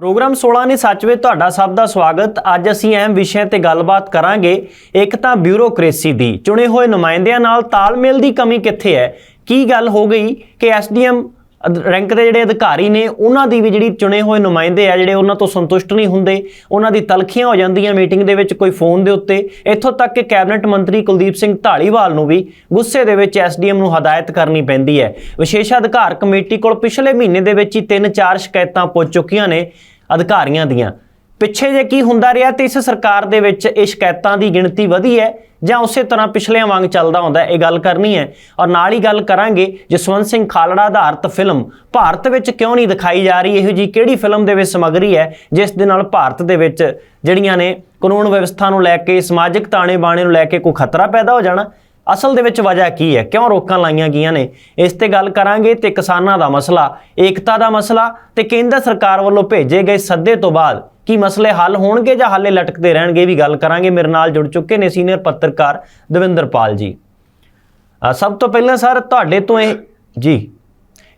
Programme 16 ਨੇ ਸੱਚ ਵਿੱਚ ਤੁਹਾਡਾ ਸਭ ਦਾ ਸਵਾਗਤ। ਅੱਜ ਅਸੀਂ ਅਹਿਮ ਵਿਸ਼ਿਆਂ ਤੇ ਗੱਲਬਾਤ ਕਰਾਂਗੇ ਇੱਕ ਤਾਂ ਬਿਊਰੋਕ੍ਰੇਸੀ ਦੀ। ਚੁਣੇ ਹੋਏ ਨੁਮਾਇੰਦਿਆਂ ਨਾਲ ਤਾਲਮੇਲ ਦੀ ਕਮੀ ਕਿੱਥੇ ਹੈ? ਕੀ ਗੱਲ ਹੋ ਗਈ ਕਿ ਐਸਡੀਐਮ ਰੈਂਕ ਦੇ ਜਿਹੜੇ ਅਧਿਕਾਰੀ ਨੇ, ਉਹਨਾਂ ਦੀ ਵੀ ਜਿਹੜੀ ਚੁਣੇ ਹੋਏ ਨੁਮਾਇੰਦੇ ਆ, ਜਿਹੜੇ ਉਹਨਾਂ ਤੋਂ ਸੰਤੁਸ਼ਟ ਨਹੀਂ ਹੁੰਦੇ, ਉਹਨਾਂ ਦੀ ਤਲਖੀਆਂ ਹੋ ਜਾਂਦੀਆਂ ਮੀਟਿੰਗ ਦੇ ਵਿੱਚ ਕੋਈ ਫੋਨ ਦੇ ਉੱਤੇ। ਇੱਥੋਂ ਤੱਕ ਕਿ ਕੈਬਨਿਟ ਮੰਤਰੀ ਕੁਲਦੀਪ ਸਿੰਘ ਢਾਲੀਵਾਲ ਨੂੰ ਵੀ ਗੁੱਸੇ ਦੇ ਵਿੱਚ ਐਸਡੀਐਮ ਨੂੰ ਹਦਾਇਤ ਕਰਨੀ ਪੈਂਦੀ ਹੈ। ਵਿਸ਼ੇਸ਼ ਅਧਿਕਾਰ ਕਮੇਟੀ ਕੋਲ ਪਿਛਲੇ ਮਹੀਨੇ ਦੇ ਵਿੱਚ ਹੀ ਤਿੰਨ ਚਾਰ ਸ਼ਿਕਾਇਤਾਂ ਪੁੱਜ ਚੁੱਕੀਆਂ ਨੇ ਅਧਿਕਾਰੀਆਂ ਦੀਆਂ। ਪਿੱਛੇ ਜੇ ਕੀ ਹੁੰਦਾ ਰਿਹਾ, ਤੇ ਇਸ ਸਰਕਾਰ ਦੇ ਵਿੱਚ ਇਹ ਸ਼ਿਕਾਇਤਾਂ ਦੀ ਗਿਣਤੀ ਵਧੀ ਹੈ। ਜਾਂ ਉਸੇ ਤਰ੍ਹਾਂ ਪਿਛਲਿਆਂ ਵਾਂਗ ਚੱਲਦਾ ਹੁੰਦਾ ਇਹ ਗੱਲ ਕਰਨੀ ਹੈ। ਔਰ ਨਾਲ ਹੀ ਗੱਲ ਕਰਾਂਗੇ, ਜਸਵੰਤ ਸਿੰਘ ਖਾਲੜਾ ਆਧਾਰਿਤ ਫਿਲਮ, ਭਾਰਤ ਵਿੱਚ ਕਿਉਂ ਨਹੀਂ ਦਿਖਾਈ ਜਾ ਰਹੀ? ਇਹੋ ਜੀ ਕਿਹੜੀ ਫਿਲਮ ਦੇ ਵਿੱਚ ਸਮੱਗਰੀ ਹੈ, ਜਿਸ ਦੇ ਨਾਲ ਭਾਰਤ ਦੇ ਵਿੱਚ ਜਿਹੜੀਆਂ ਨੇ ਕਾਨੂੰਨ ਵਿਵਸਥਾ ਨੂੰ ਲੈ ਕੇ, ਸਮਾਜਿਕ ਤਾਣੇ ਬਾਣੇ ਨੂੰ ਲੈ ਕੇ ਕੋਈ ਖਤਰਾ ਪੈਦਾ ਹੋ ਜਾਣਾ? ਅਸਲ ਦੇ ਵਿੱਚ ਵਜ੍ਹਾ ਕੀ ਹੈ? ਕਿਉਂ ਰੋਕਾਂ ਲਾਈਆਂ ਗਈਆਂ ਨੇ? ਇਸ ਤੇ ਗੱਲ ਕਰਾਂਗੇ ਤੇ ਕਿਸਾਨਾਂ ਦਾ ਮਸਲਾ, ਏਕਤਾ ਦਾ ਮਸਲਾ ਤੇ ਕੇਂਦਰ ਸਰਕਾਰ ਵੱਲੋਂ ਭੇਜੇ ਗਏ ਸੱਦੇ ਤੋਂ ਬਾਅਦ ਕੀ ਮਸਲੇ ਹੱਲ ਹੋਣਗੇ ਜਾਂ ਹਾਲੇ ਲਟਕਦੇ ਰਹਿਣਗੇ ਵੀ ਗੱਲ ਕਰਾਂਗੇ। ਮੇਰੇ ਨਾਲ ਜੁੜ ਚੁੱਕੇ ਨੇ ਸੀਨੀਅਰ ਪੱਤਰਕਾਰ ਦਵਿੰਦਰਪਾਲ ਜੀ। ਸਭ ਤੋਂ ਪਹਿਲਾਂ ਸਰ, ਤੁਹਾਡੇ ਤੋਂ ਇਹ ਜੀ।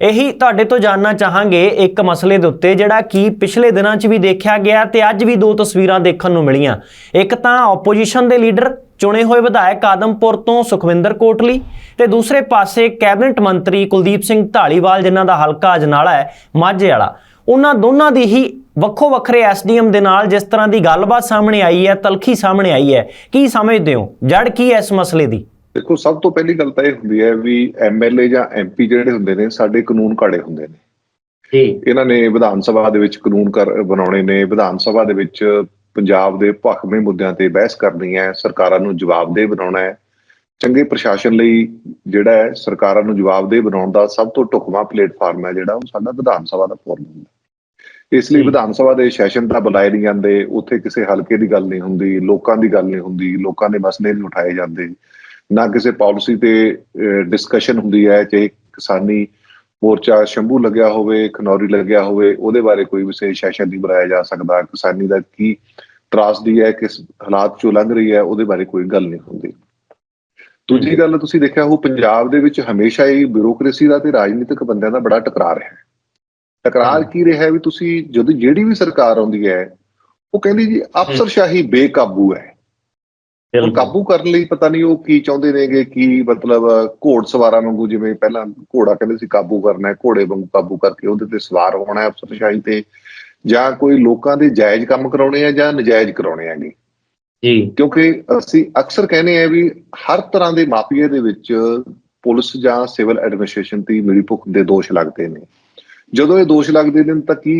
ਇਹੀ ਤੁਹਾਡੇ ਤੋਂ ਜਾਨਣਾ ਚਾਹਾਂਗੇ ਇੱਕ ਮਸਲੇ ਦੇ ਉੱਤੇ, ਜਿਹੜਾ ਕਿ ਪਿਛਲੇ ਦਿਨਾਂ 'ਚ ਵੀ ਦੇਖਿਆ ਗਿਆ ਤੇ ਅੱਜ ਵੀ ਦੋ ਤਸਵੀਰਾਂ ਦੇਖਣ ਨੂੰ ਮਿਲੀਆਂ। ਇੱਕ ਤਾਂ ਆਪੋਜੀਸ਼ਨ ਦੇ ਲੀਡਰ ਚੁਣੇ ਹੋਏ ਵਿਧਾਇਕ ਆਦਮਪੁਰ ਤੋਂ ਸੁਖਵਿੰਦਰ ਕੋਟਲੀ ਤੇ ਦੂਸਰੇ ਪਾਸੇ ਕੈਬਨਿਟ ਮੰਤਰੀ ਕੁਲਦੀਪ ਸਿੰਘ ਢਾਲੀਵਾਲ, ਜਿਨ੍ਹਾਂ ਦਾ ਹਲਕਾ ਅਜਨਾਲਾ ਹੈ, ਮਾਝੇ ਵਾਲਾ। ਉਹਨਾਂ ਦੋਨਾਂ ਦੀ ਹੀ ਵੱਖੋ ਵੱਖਰੇ ਐਸਡੀਐਮ ਦੇ ਨਾਲ ਜਿਸ ਤਰ੍ਹਾਂ ਦੀ ਗੱਲਬਾਤ ਸਾਹਮਣੇ ਆਈ ਹੈ ਤਲਖੀ ਸਾਹਮਣੇ ਆਈ ਹੈ। ਕੀ ਸਮਝਦੇ ਹੋ? ਜੜ ਕੀ ਹੈ ਇਸ ਮਸਲੇ ਦੀ? ਦੇਖੋ ਸਭ ਤੋਂ ਪਹਿਲੀ ਗੱਲ ਤਾਂ ਇਹ ਹੁੰਦੀ ਹੈ ਵੀ ਐਮਐਲਏ ਜਾਂ ਐਮਪੀ ਜਿਹੜੇ ਹੁੰਦੇ ਨੇ ਸਾਡੇ ਕਾਨੂੰਨ ਘਾੜੇ ਹੁੰਦੇ ਨੇ। ਜੀ। ਇਹਨਾਂ ਨੇ ਵਿਧਾਨ ਸਭਾ ਦੇ ਵਿੱਚ ਕਾਨੂੰਨ ਕਰ ਬਣਾਉਣੇ ਨੇ। ਵਿਧਾਨ ਸਭਾ ਦੇ ਵਿੱਚ ਪੰਜਾਬ ਦੇ ਭਖਵੇਂ ਮੁੱਦਿਆਂ ਤੇ ਬਹਿਸ ਕਰਨੀ ਹੈ। ਸਰਕਾਰਾਂ ਨੂੰ ਜਵਾਬਦੇਹ ਬਣਾਉਣਾ ਹੈ। ਚੰਗੇ ਪ੍ਰਸ਼ਾਸਨ ਲਈ ਜਿਹੜਾ ਹੈ ਸਰਕਾਰਾਂ ਨੂੰ ਜਵਾਬਦੇਹ ਬਣਾਉਣ ਦਾ ਸਭ ਤੋਂ ਢੁਕਵਾਂ ਪਲੇਟਫਾਰਮ ਹੈ ਜਿਹੜਾ ਉਹ ਸਾਡਾ ਵਿਧਾਨ ਸਭਾ ਦਾ ਫੋਰਮ ਹੁੰਦਾ ਇਸ ਲਈ। ਵਿਧਾਨ ਸਭਾ ਦੇ ਸੈਸ਼ਨ ਤਾਂ ਬੁਲਾਏ ਨਹੀਂ ਜਾਂਦੇ ਉੱਥੇ ਕਿਸੇ ਹਲਕੇ ਦੀ ਗੱਲ ਨਹੀਂ ਹੁੰਦੀ ਲੋਕਾਂ ਦੀ ਗੱਲ ਨਹੀਂ ਹੁੰਦੀ ਲੋਕਾਂ ਦੇ ਮਸਲੇ ਨਹੀਂ ਉਠਾਏ ਜਾਂਦੇ। ਨਾ ਕਿਸੇ ਪਾਲਿਸੀ ਤੇ ਡਿਸਕਸ਼ਨ ਹੁੰਦੀ ਹੈ ਚਾਹੇ ਕਿਸਾਨੀ ਮੋਰਚਾ ਸ਼ੰਭੂ ਲੱਗਿਆ ਹੋਵੇ ਖਨੌਰੀ ਲੱਗਿਆ ਹੋਵੇ ਉਹਦੇ ਬਾਰੇ ਕੋਈ ਵਿਸ਼ੇਸ਼ ਸੈਸ਼ਨ ਨਹੀਂ ਬੁਲਾਇਆ ਜਾ ਸਕਦਾ। ਕਿਸਾਨੀ ਦਾ ਕੀ ਤਰਾਸਦੀ ਹੈ ਕਿਸ ਹਾਲਾਤ ਚੋਂ ਲੰਘ ਰਹੀ ਹੈ ਉਹਦੇ ਬਾਰੇ ਕੋਈ ਗੱਲ ਨਹੀਂ ਹੁੰਦੀ। ਦੂਜੀ ਗੱਲ ਤੁਸੀਂ ਦੇਖਿਆ ਉਹ ਪੰਜਾਬ ਦੇ ਵਿੱਚ ਹਮੇਸ਼ਾ ਹੀ ਬਿਊਰੋਕ੍ਰੇਸੀ ਦਾ ਤੇ ਰਾਜਨੀਤਿਕ ਬੰਦਿਆਂ ਦਾ ਬੜਾ ਟਕਰਾਅ ਰਿਹਾ ਹੈ। ਟਕਰਾਅ ਕੀ ਰਿਹਾ ਵੀ ਤੁਸੀਂ ਜਦੋਂ ਜਿਹੜੀ ਵੀ ਸਰਕਾਰ ਆਉਂਦੀ ਹੈ ਉਹ ਕਹਿੰਦੀ ਜੀ ਅਫਸਰਸ਼ਾਹੀ ਬੇਕਾਬੂ ਹੈ। ਹੁਣ ਕਾਬੂ ਕਰਨ ਲਈ ਪਤਾ ਨਹੀਂ ਉਹ ਕੀ ਚਾਹੁੰਦੇ ਨੇਗੇ ਕੀ ਮਤਲਬ ਘੋੜ ਸਵਾਰਾਂ ਵਾਂਗੂ ਜਿਵੇਂ ਪਹਿਲਾਂ ਘੋੜਾ ਕਹਿੰਦੇ ਸੀ ਕਾਬੂ ਕਰਨਾ ਹੈ ਘੋੜੇ ਵਾਂਗੂ ਕਾਬੂ ਕਰਕੇ ਉਹਦੇ ਤੇ ਸਵਾਰ ਹੋਣਾ ਹੈ ਅਫਸਰਸ਼ਾਹੀ ਤੇ ਜਾਂ ਕੋਈ ਲੋਕਾਂ ਦੇ ਜਾਇਜ਼ ਕੰਮ ਕਰਾਉਣੇ ਆ ਜਾਂ ਨਜਾਇਜ਼ ਕਰਾਉਣੇ ਆਗੇ ਜੀ। ਕਿਉਂਕਿ ਅਸੀਂ ਅਕਸਰ ਕਹਿੰਦੇ ਆ ਵੀ ਹਰ ਤਰ੍ਹਾਂ ਦੇ ਮਾਫੀਏ ਦੇ ਵਿੱਚ ਪੁਲਿਸ ਜਾਂ ਸਿਵਲ ਐਡਮਿਨਿਸਟ੍ਰੇਸ਼ਨ ਦੀ ਮਿਲੀਭੁਗਤ ਦੇ ਦੋਸ਼ ਲੱਗਦੇ ਨੇ। ਜਦੋਂ ਇਹ ਦੋਸ਼ ਲੱਗਦੇ ਨੇ ਤਾਂ ਕੀ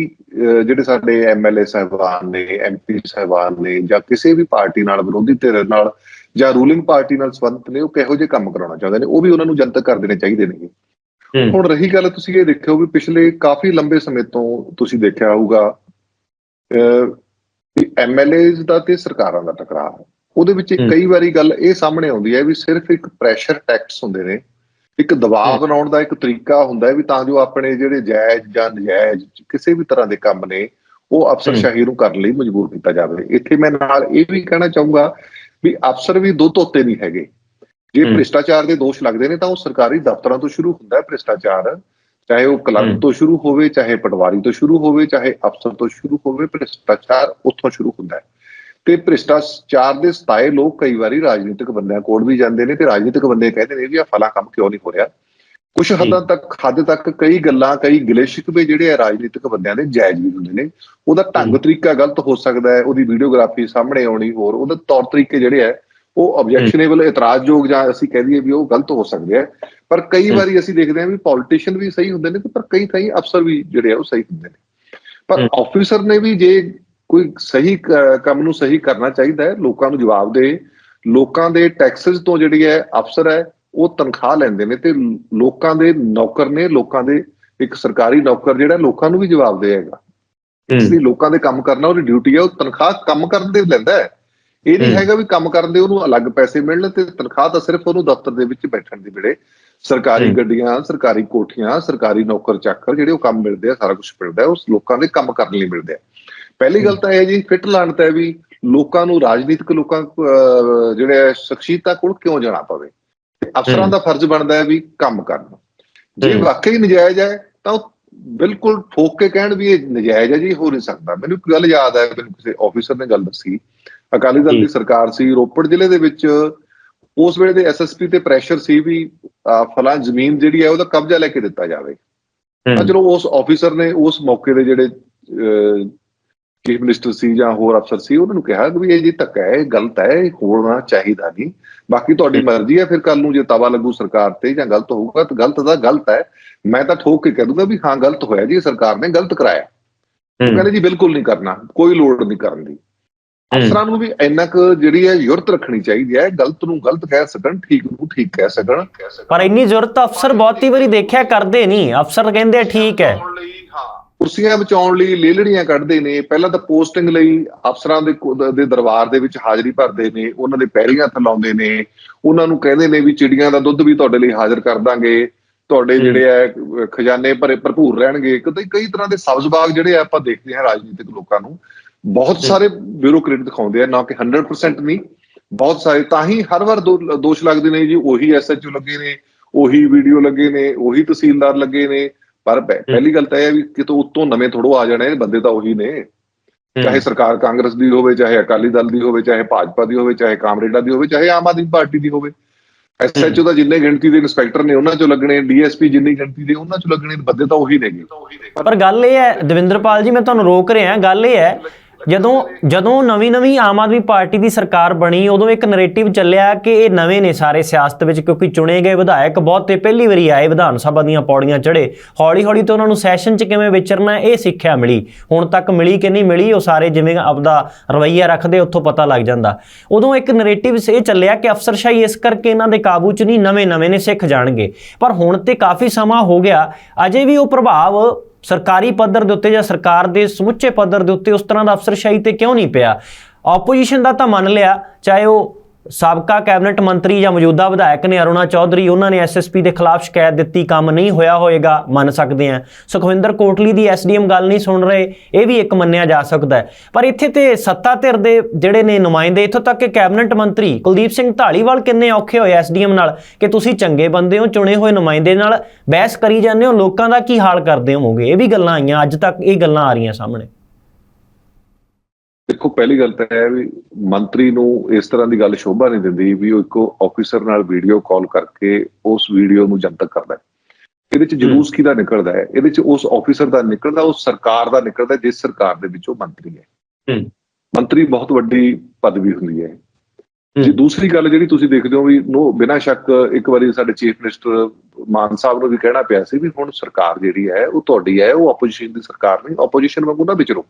ਜਿਹੜੇ ਸਾਡੇ ਐਮਐਲਏ ਸਾਹਿਬਾਨ ਨੇ ਐਮਪੀ ਸਾਹਿਬਾਨ ਨੇ ਜਾਂ ਕਿਸੇ ਵੀ ਪਾਰਟੀ ਨਾਲ ਵਿਰੋਧੀ ਧਿਰ ਨਾਲ ਜਾਂ ਰੂਲਿੰਗ ਪਾਰਟੀ ਨਾਲ ਸੰਬੰਧਿਤ ਨੇ ਉਹ ਕਿਹੋ ਜਿਹੇ ਕੰਮ ਕਰਾਉਣਾ ਚਾਹੁੰਦੇ ਨੇ ਉਹ ਵੀ ਉਹਨਾਂ ਨੂੰ ਜਨਤਕ ਕਰ ਦੇਣੇ ਚਾਹੀਦੇ ਨੇ। ਹੁਣ ਰਹੀ ਗੱਲ ਤੁਸੀਂ ਇਹ ਦੇਖਿਓ ਵੀ ਪਿਛਲੇ ਕਾਫੀ ਲੰਬੇ ਸਮੇਂ ਤੋਂ ਤੁਸੀਂ ਦੇਖਿਆ ਹੋਊਗਾ ਐਮਐਲਏਜ਼ ਦਾ ਤੇ ਸਰਕਾਰਾਂ ਦਾ ਟਕਰਾਅ ਹੈ। ਉਹਦੇ ਵਿੱਚ। ਕਈ ਵਾਰੀ ਗੱਲ ਇਹ ਸਾਹਮਣੇ ਆਉਂਦੀ ਹੈ ਵੀ ਸਿਰਫ ਇੱਕ ਪ੍ਰੈਸ਼ਰ ਟੈਕਸ ਹੁੰਦੇ ਨੇ ਇੱਕ ਦਬਾਅ। ਬਣਾਉਣ ਦਾ ਇੱਕ ਤਰੀਕਾ ਹੁੰਦਾ ਹੈ ਵੀ ਤਾਂ ਜੋ ਆਪਣੇ ਜਿਹੜੇ ਜਾਇਜ਼ ਜਾਂ ਨਜਾਇਜ਼ ਕਿਸੇ ਵੀ ਤਰ੍ਹਾਂ ਦੇ ਕੰਮ ਨੇ ਉਹ ਅਫਸਰਸ਼ਾਹੀ ਨੂੰ ਕਰਨ ਲਈ ਮਜਬੂਰ ਕੀਤਾ ਜਾਵੇ ਇੱਥੇ ਮੈਂ ਨਾਲ ਇਹ ਵੀ ਕਹਿਣਾ ਚਾਹੂੰਗਾ ਵੀ ਅਫਸਰ ਵੀ ਦੋ ਧੋਤੇ ਨਹੀਂ ਹੈਗੇ ਜੇ। ਭ੍ਰਿਸ਼ਟਾਚਾਰ ਦੇ ਦੋਸ਼ ਲੱਗਦੇ ਨੇ ਤਾਂ ਉਹ ਸਰਕਾਰੀ ਦਫ਼ਤਰਾਂ ਤੋਂ ਸ਼ੁਰੂ ਹੁੰਦਾ ਹੈ ਭ੍ਰਿਸ਼ਟਾਚਾਰ ਚਾਹੇ ਉਹ। ਕਲਰਕ ਤੋਂ ਸ਼ੁਰੂ ਹੋਵੇ ਚਾਹੇ ਪਟਵਾਰੀ ਤੋਂ ਸ਼ੁਰੂ ਹੋਵੇ ਚਾਹੇ ਅਫਸਰ ਤੋਂ ਸ਼ੁਰੂ ਹੋਵੇ ਭ੍ਰਿਸ਼ਟਾਚਾਰ ਉੱਥੋਂ ਸ਼ੁਰੂ ਹੁੰਦਾ ਹੈ ਤੇ ਭ੍ਰਿਸ਼ਟਾਚਾਰ ਦੇ ਸਤਾਏ ਲੋਕ ਕਈ ਵਾਰੀ ਰਾਜਨੀਤਿਕ ਬੰਦਿਆਂ ਕੋਲ ਵੀ ਜਾਂਦੇ ਨੇ ਤੇ ਰਾਜਨੀਤਿਕ ਬੰਦੇ ਕਹਿੰਦੇ ਨੇ ਵੀ ਆ ਫਲਾ ਕੰਮ ਕਿਉਂ ਨਹੀਂ ਹੋ ਰਿਹਾ ਕੁਝ ਹੱਦਾਂ ਤੱਕ ਹੱਦ ਤੱਕ ਕਈ ਗੱਲਾਂ ਕਈ ਗਿਲੇ ਸ਼ਿਕਵੇ ਜਿਹੜੇ ਆ ਰਾਜਨੀਤਿਕ ਬੰਦਿਆਂ ਦੇ ਜਾਇਜ਼ ਵੀ ਹੁੰਦੇ ਨੇ ਉਹਦਾ ਢੰਗ। ਤਰੀਕਾ ਗਲਤ ਹੋ ਸਕਦਾ ਹੈ ਉਹਦੀ ਵੀਡੀਓਗ੍ਰਾਫੀ ਸਾਹਮਣੇ ਆਉਣੀ ਹੋਰ ਉਹਦੇ ਤੌਰ ਤਰੀਕੇ ਜਿਹੜੇ ਆ ਉਹ ਆਬਜੈਕਸ਼ਨੇਬਲ ਇਤਰਾਜ਼ਯੋਗ ਜਾਂ ਅਸੀਂ ਕਹਿ ਦਈਏ ਵੀ ਉਹ ਗਲਤ ਹੋ ਸਕਦੇ ਆ ਪਰ ਕਈ। ਵਾਰੀ ਅਸੀਂ ਦੇਖਦੇ ਹਾਂ ਵੀ ਪੋਲੀਟੀਸ਼ੀਅਨ ਵੀ ਸਹੀ ਹੁੰਦੇ ਨੇ ਤੇ ਪਰ ਕਈ ਕਈ ਅਫਸਰ ਵੀ ਜਿਹੜੇ ਆ ਉਹ ਸਹੀ ਹੁੰਦੇ ਨੇ ਪਰ। ਆਫੀਸਰ ਨੇ ਵੀ ਜੇ ਕੋਈ ਸਹੀ ਕੰਮ ਨੂੰ ਸਹੀ ਕਰਨਾ ਚਾਹੀਦਾ ਹੈ ਲੋਕਾਂ ਨੂੰ ਜਵਾਬ ਦੇ। ਲੋਕਾਂ ਦੇ ਟੈਕਸਸ ਤੋਂ ਜਿਹੜੀ ਹੈ ਅਫਸਰ ਹੈ ਉਹ ਤਨਖਾਹ ਲੈਂਦੇ ਨੇ ਤੇ ਲੋਕਾਂ ਦੇ ਨੌਕਰ ਨੇ ਲੋਕਾਂ ਦੇ ਇੱਕ ਸਰਕਾਰੀ ਨੌਕਰ ਜਿਹੜਾ ਲੋਕਾਂ ਨੂੰ ਵੀ ਜਵਾਬ ਦੇਗਾ ਇਸ ਲਈ ਲੋਕਾਂ ਦੇ ਕੰਮ ਕਰਨਾ ਉਹਦੀ ਡਿਊਟੀ ਹੈ ਉਹ ਤਨਖਾਹ ਕੰਮ ਕਰਨ ਦੇ ਲੈਂਦਾ ਹੈ। ਇਹ ਨਹੀਂ। ਹੈਗਾ ਵੀ ਕੰਮ ਕਰਨ ਦੇ ਉਹਨੂੰ ਅਲੱਗ ਪੈਸੇ ਮਿਲਣ ਤੇ ਤਨਖਾਹ ਤਾਂ ਸਿਰਫ ਉਹਨੂੰ ਦਫ਼ਤਰ ਦੇ ਵਿੱਚ ਬੈਠਣ ਦੀ ਮਿਲੇ। ਸਰਕਾਰੀ। ਗੱਡੀਆਂ ਸਰਕਾਰੀ ਕੋਠੀਆਂ ਸਰਕਾਰੀ ਨੌਕਰ ਚਾਕਰ ਜਿਹੜੇ ਉਹ ਕੰਮ ਮਿਲਦੇ ਆ ਸਾਰਾ ਕੁਝ ਮਿਲਦਾ ਹੈ ਉਸ ਲੋਕਾਂ ਦੇ ਕੰਮ ਕਰਨ ਲਈ ਮਿਲਦੇ ਆ। ਪਹਿਲੀ ਗੱਲ ਤਾਂ ਇਹ ਜੀ ਫਿੱਟ ਲਾਣਤ ਹੈ ਵੀ ਲੋਕਾਂ ਨੂੰ ਰਾਜਨੀਤਿਕ ਲੋਕਾਂ ਜਿਹੜੇ ਸ਼ਖਸੀਅਤਾਂ ਕੋਲ ਕਿਉਂ ਜਾਣਾ ਪਵੇ? ਤੇ ਅਫਸਰਾਂ। ਦਾ ਫਰਜ਼ ਬਣਦਾ ਹੈ ਵੀ ਕੰਮ ਕਰਨ। ਜੇ। ਵਾਕਈ ਨਜਾਇਜ਼ ਹੈ ਤਾਂ ਉਹ ਬਿਲਕੁਲ ਠੋਕ ਕੇ ਕਹਿਣ ਵੀ ਇਹ ਨਜਾਇਜ਼ ਹੈ ਜੀ ਹੋ ਨਹੀਂ ਸਕਦਾ। ਮੈਨੂੰ ਇੱਕ ਗੱਲ ਯਾਦ ਹੈ ਮੈਨੂੰ ਕਿਸੇ ਆਫੀਸਰ ਨੇ ਗੱਲ ਦੱਸੀ। ਅਕਾਲੀ ਦਲ। ਦੀ ਸਰਕਾਰ ਸੀ ਰੋਪੜ ਜ਼ਿਲ੍ਹੇ ਦੇ ਵਿੱਚ ਉਸ ਵੇਲੇ ਦੇ ਐਸਐਸਪੀ ਤੇ ਪ੍ਰੈਸ਼ਰ ਸੀ ਵੀ ਫਲਾਂ ਜ਼ਮੀਨ ਜਿਹੜੀ ਹੈ ਉਹਦਾ ਕਬਜ਼ਾ ਲੈ ਕੇ ਦਿੱਤਾ ਜਾਵੇ। ਤਾਂ ਚਲੋ ਉਸ ਆਫੀਸਰ ਨੇ ਉਸ ਮੌਕੇ ਦੇ ਜਿਹੜੇ ਚੀਫ ਮਿਨਿਸਟਰ ਸੀ ਜਾਂ ਹੋਰ ਅਫਸਰ ਸੀ ਉਹਨਾਂ ਨੂੰ ਕਿਹਾ ਕਿ ਵੀ ਇਹ ਜੀ ਧੱਕਾ ਹੈ ਇਹ ਗਲਤ ਹੈ ਇਹ ਹੋਣਾ ਚਾਹੀਦਾ ਨਹੀਂ। ਬਾਕੀ ਤੁਹਾਡੀ ਮਰਜ਼ੀ ਹੈ ਫਿਰ ਕੱਲ ਨੂੰ ਜੇ ਤਵਾ ਲੱਗੂ ਸਰਕਾਰ ਤੇ ਜਾਂ ਗਲਤ ਹੋਊਗਾ ਤਾਂ ਗਲਤ ਦਾ ਗਲਤ ਹੈ। ਮੈਂ ਤਾਂ ਠੋਕ ਕੇ ਕਹਿ ਦੂੰਗਾ ਵੀ ਹਾਂ ਗਲਤ ਹੋਇਆ ਜੀ ਸਰਕਾਰ ਨੇ ਗਲਤ ਕਰਾਇਆ। ਉਹ ਕਹਿੰਦੇ ਜੀ ਬਿਲਕੁਲ ਨਹੀਂ ਕਰਨਾ ਕੋਈ ਲੋੜ ਨਹੀਂ ਕਰਨ ਦੀ। ਅਫਸਰਾਂ ਨੂੰ ਵੀ ਇੰਨਾ ਕੁ ਜਿਹੜੀ ਹੈ ਯੁਰਤ ਰੱਖਣੀ ਚਾਹੀਦੀ ਹੈ ਗਲਤ ਨੂੰ ਗਲਤ ਕਹਿ ਸਕਣ ਠੀਕ ਨੂੰ ਠੀਕ ਕਹਿ ਸਕਣ। ਪਰ ਇੰਨੀ ਜ਼ਰੂਰਤ ਅਫਸਰ ਬਹੁਤੀ ਵਾਰੀ ਦੇਖਿਆ ਕਰਦੇ ਨਹੀਂ ਅਫਸਰ ਕਹਿੰਦੇ ਠੀਕ ਹੈ। ਕੁਰਸੀਆਂ ਬਚਾਉਣ ਲਈ ਲੇਲੜੀਆਂ ਕੱਢਦੇ ਨੇ। ਪਹਿਲਾਂ ਤਾਂ ਪੋਸਟਿੰਗ ਲਈ ਅਫਸਰਾਂ ਦੇ ਦੇ ਦਰਬਾਰ ਦੇ ਵਿੱਚ ਹਾਜ਼ਰੀ ਭਰਦੇ ਨੇ। ਉਹਨਾਂ ਦੇ ਪੈਰੀਆਂ ਹੱਥ ਲਾਉਂਦੇ ਨੇ। ਉਹਨਾਂ ਨੂੰ ਕਹਿੰਦੇ ਨੇ ਵੀ ਚਿੜੀਆਂ ਦਾ ਦੁੱਧ ਵੀ ਤੁਹਾਡੇ ਲਈ ਹਾਜ਼ਰ ਕਰ ਦਾਂਗੇ। ਤੁਹਾਡੇ। ਜਿਹੜੇ ਆ ਖਜ਼ਾਨੇ ਭਰੇ ਭਰਪੂਰ ਰਹਿਣਗੇ। ਕਿਤੇ ਕਈ ਤਰ੍ਹਾਂ ਦੇ ਸਬਜ਼ ਬਾਗ ਜਿਹੜੇ ਆ ਆਪਾਂ ਦੇਖਦੇ ਹਾਂ ਰਾਜਨੀਤਿਕ ਲੋਕਾਂ ਨੂੰ। ਬਹੁਤ ਸਾਰੇ ਬਿਊਰੋਕਰੇਟ ਦਿਖਾਉਂਦੇ ਆ। ਨਾ ਕਿ 100% ਨਹੀਂ। ਬਹੁਤ ਸਾਰੇ। ਤਾਂ ਹੀ ਹਰ ਵਾਰ ਦੋਸ਼ ਲੱਗਦੇ ਨੇ ਜੀ। ਉਹੀ ਐਸਐਚਓ ਲੱਗੇ ਨੇ। ਉਹੀ ਵੀਡੀਓ ਲੱਗੇ ਨੇ। ਉਹੀ ਤਹਿਸੀਲਦਾਰ ਲੱਗੇ ਨੇ। ਪਰ ਪਹਿ- ਪਹਿਲੀ ਗੱਲ ਤਾਂ ਇਹ ਹੈ ਵੀ ਕਿਤੋਂ ਉੱਤੋਂ ਨਵੇਂ ਥੋੜੋ ਆ ਜਾਣੇ ਬੰਦੇ ਤਾਂ ਉਹੀ ਨੇ। ਚਾਹੇ ਸਰਕਾਰ ਕਾਂਗਰਸ ਦੀ ਹੋਵੇ ਚਾਹੇ ਅਕਾਲੀ ਦਲ ਦੀ ਹੋਵੇ ਚਾਹੇ ਭਾਜਪਾ ਦੀ ਹੋਵੇ ਚਾਹੇ ਕਾਮਰੇਡਾਂ ਦੀ ਹੋਵੇ ਚਾਹੇ ਆਮ ਆਦਮੀ ਪਾਰਟੀ ਦੀ ਹੋਵੇ। ਐਸਐਚਓ ਦਾ ਜਿੰਨੇ ਗਿਣਤੀ ਦੇ ਇਨਸਪੈਕਟਰ ਨੇ ਉਹਨਾਂ ਚੋਂ ਲੱਗਣੇ ਡੀਐਸਪੀ ਜਿੰਨੀ ਗਿਣਤੀ ਦੇ ਉਹਨਾਂ ਚੋਂ ਲੱਗਣੇ ਬੰਦੇ ਤਾਂ ਉਹੀ ਨੇਗੇ। ਪਰ ਗੱਲ ਇਹ ਹੈ ਦਵਿੰਦਰਪਾਲ ਜੀ ਮੈਂ ਤੁਹਾਨੂੰ ਰੋਕ ਰਿਹਾ ਗੱਲ ਇਹ ਹੈ ਜਦੋਂ ਜਦੋਂ ਨਵੀਂ ਨਵੀਂ ਆਮ ਆਦਮੀ ਪਾਰਟੀ ਦੀ ਸਰਕਾਰ ਬਣੀ, ਉਦੋਂ ਇੱਕ ਨੈਰੇਟਿਵ ਚੱਲਿਆ ਕਿ ਇਹ ਨਵੇਂ ਨੇ ਸਾਰੇ ਸਿਆਸਤ ਵਿੱਚ ਕਿਉਂਕਿ ਚੁਣੇ ਗਏ ਵਿਧਾਇਕ ਬਹੁਤੇ ਪਹਿਲੀ ਵਾਰੀ ਆਏ ਵਿਧਾਨ ਸਭਾ ਦੀਆਂ ਪੌੜੀਆਂ ਚੜੇ ਹੌਲੀ ਹੌਲੀ ਤੋਂ ਉਹਨਾਂ ਨੂੰ ਸੈਸ਼ਨ 'ਚ ਕਿਵੇਂ ਵਿਚਰਨਾ, ਇਹ ਸਿੱਖਿਆ ਮਿਲੀ। ਹੁਣ ਤੱਕ ਮਿਲੀ ਕਿ ਨਹੀਂ ਮਿਲੀ, ਉਹ ਸਾਰੇ ਜਿਵੇਂ ਆਪਦਾ ਰਵੱਈਆ ਰੱਖਦੇ, ਉੱਥੋਂ ਪਤਾ ਲੱਗ ਜਾਂਦਾ। ਉਦੋਂ ਇੱਕ ਨੈਰੇਟਿਵ ਇਹ ਚੱਲਿਆ ਕਿ ਅਫਸਰਸ਼ਾਹੀ ਇਸ ਕਰਕੇ ਇਹਨਾਂ ਦੇ ਕਾਬੂ 'ਚ ਨਹੀਂ ਨਵੇਂ ਨਵੇਂ ਨੇ ਸਿੱਖ ਜਾਣਗੇ। ਪਰ ਹੁਣ ਤੇ ਕਾਫੀ ਸਮਾਂ ਹੋ ਗਿਆ, ਅਜੇ ਵੀ ਉਹ ਪ੍ਰਭਾਵ ਸਰਕਾਰੀ ਪੱਧਰ ਦੇ ਉੱਤੇ ਜਾਂ ਸਰਕਾਰ ਦੇ ਸਮੁੱਚੇ ਪੱਧਰ ਦੇ ਉੱਤੇ ਉਸ ਤਰ੍ਹਾਂ ਦਾ ਅਫਸਰਸ਼ਾਹੀ ਤੇ ਕਿਉਂ ਨਹੀਂ ਪਿਆ? ਆਪੋਜੀਸ਼ਨ ਦਾ ਤਾਂ ਮੰਨ ਲਿਆ, ਚਾਹੇ ਉਹ ਸਾਬਕਾ ਕੈਬਨਿਟ ਮੰਤਰੀ ਜਾਂ ਮੌਜੂਦਾ ਵਿਧਾਇਕ ਨੇ ਅਰੁਣਾ ਚੌਧਰੀ, ਉਹਨਾਂ ਨੇ ਐਸਐਸਪੀ ਦੇ ਖਿਲਾਫ ਸ਼ਿਕਾਇਤ ਦਿੱਤੀ, ਕੰਮ ਨਹੀਂ ਹੋਇਆ ਹੋਏਗਾ, ਮੰਨ ਸਕਦੇ ਆ ਸੁਖਵਿੰਦਰ ਕੋਟਲੀ ਦੀ ਐਸਡੀਐਮ ਗੱਲ ਨਹੀਂ ਸੁਣ ਰਹੇ, ਇਹ ਵੀ ਇੱਕ ਮੰਨਿਆ ਜਾ ਸਕਦਾ ਪਰ ਇੱਥੇ ਤੇ ਸੱਤਾ ਧਿਰ ਦੇ ਜਿਹੜੇ ਨੇ ਨੁਮਾਇੰਦੇ, ਇੱਥੋਂ ਤੱਕ ਕਿ ਕੈਬਨਿਟ ਮੰਤਰੀ ਕੁਲਦੀਪ ਸਿੰਘ ਢਾਲੀਵਾਲ ਕਿੰਨੇ ਔਖੇ ਹੋਏ ਐਸਡੀਐਮ ਨਾਲ ਕਿ ਤੁਸੀਂ ਚੰਗੇ ਬੰਦੇ ਹੋ, ਚੁਣੇ ਹੋਏ ਨੁਮਾਇੰਦੇ ਨਾਲ ਬਹਿਸ ਕਰੀ ਜਾਂਦੇ ਹੋ, ਲੋਕਾਂ ਦਾ ਕੀ ਹਾਲ ਕਰਦੇ ਹੋਵੋਗੇ? ਇਹ ਵੀ ਗੱਲਾਂ ਆਈਆਂ, ਅੱਜ ਤੱਕ ਇਹ ਗੱਲਾਂ ਆ ਰਹੀਆਂ ਸਾਹਮਣੇ। ਦੇਖੋ ਪਹਿਲੀ ਗੱਲ ਤਾਂ ਹੈ ਵੀ ਮੰਤਰੀ ਨੂੰ ਇਸ ਤਰ੍ਹਾਂ ਦੀ ਗੱਲ ਸ਼ੋਭਾ ਨਹੀਂ ਦਿੰਦੀ ਵੀ ਉਹ ਇੱਕੋ ਆਫੀਸਰ ਨਾਲ ਵੀਡੀਓ ਕਾਲ ਕਰਕੇ ਉਸ ਵੀਡੀਓ ਨੂੰ ਜਨਤਕ ਕਰਦਾ ਹੈ। ਇਹਦੇ ਚ ਜਲੂਸ ਕਿਹਦਾ ਨਿਕਲਦਾ ਹੈ? ਇਹਦੇ ਚ ਉਸ ਆਫੀਸਰ ਦਾ ਨਿਕਲਦਾ ਉਸ ਸਰਕਾਰ ਦਾ ਨਿਕਲਦਾ ਜਿਸ ਸਰਕਾਰ ਦੇ ਵਿੱਚ ਉਹ ਮੰਤਰੀ ਹੈ। ਮੰਤਰੀ ਬਹੁਤ ਵੱਡੀ ਪਦਵੀ ਹੁੰਦੀ ਹੈ। ਹੂੰ। ਜੀ ਦੂਸਰੀ ਗੱਲ ਜਿਹੜੀ ਤੁਸੀਂ ਦੇਖਦੇ ਹੋ ਵੀ ਨੋ ਬਿਨਾਂ ਸ਼ੱਕ ਇੱਕ ਵਾਰੀ ਸਾਡੇ ਚੀਫ ਮਿਨਿਸਟਰ ਮਾਨ ਸਾਹਿਬ ਨੂੰ ਵੀ ਕਹਿਣਾ ਪਿਆ ਸੀ ਵੀ ਹੁਣ ਸਰਕਾਰ ਜਿਹੜੀ ਹੈ ਉਹ ਤੁਹਾਡੀ ਹੈ ਉਹ ਆਪੋਜੀਸ਼ਨ ਦੀ ਸਰਕਾਰ ਨਹੀਂ ਆਪੋਜੀਸ਼ਨ ਵਾਂਗੂ ਨਾ ਵਿਚਰੋ।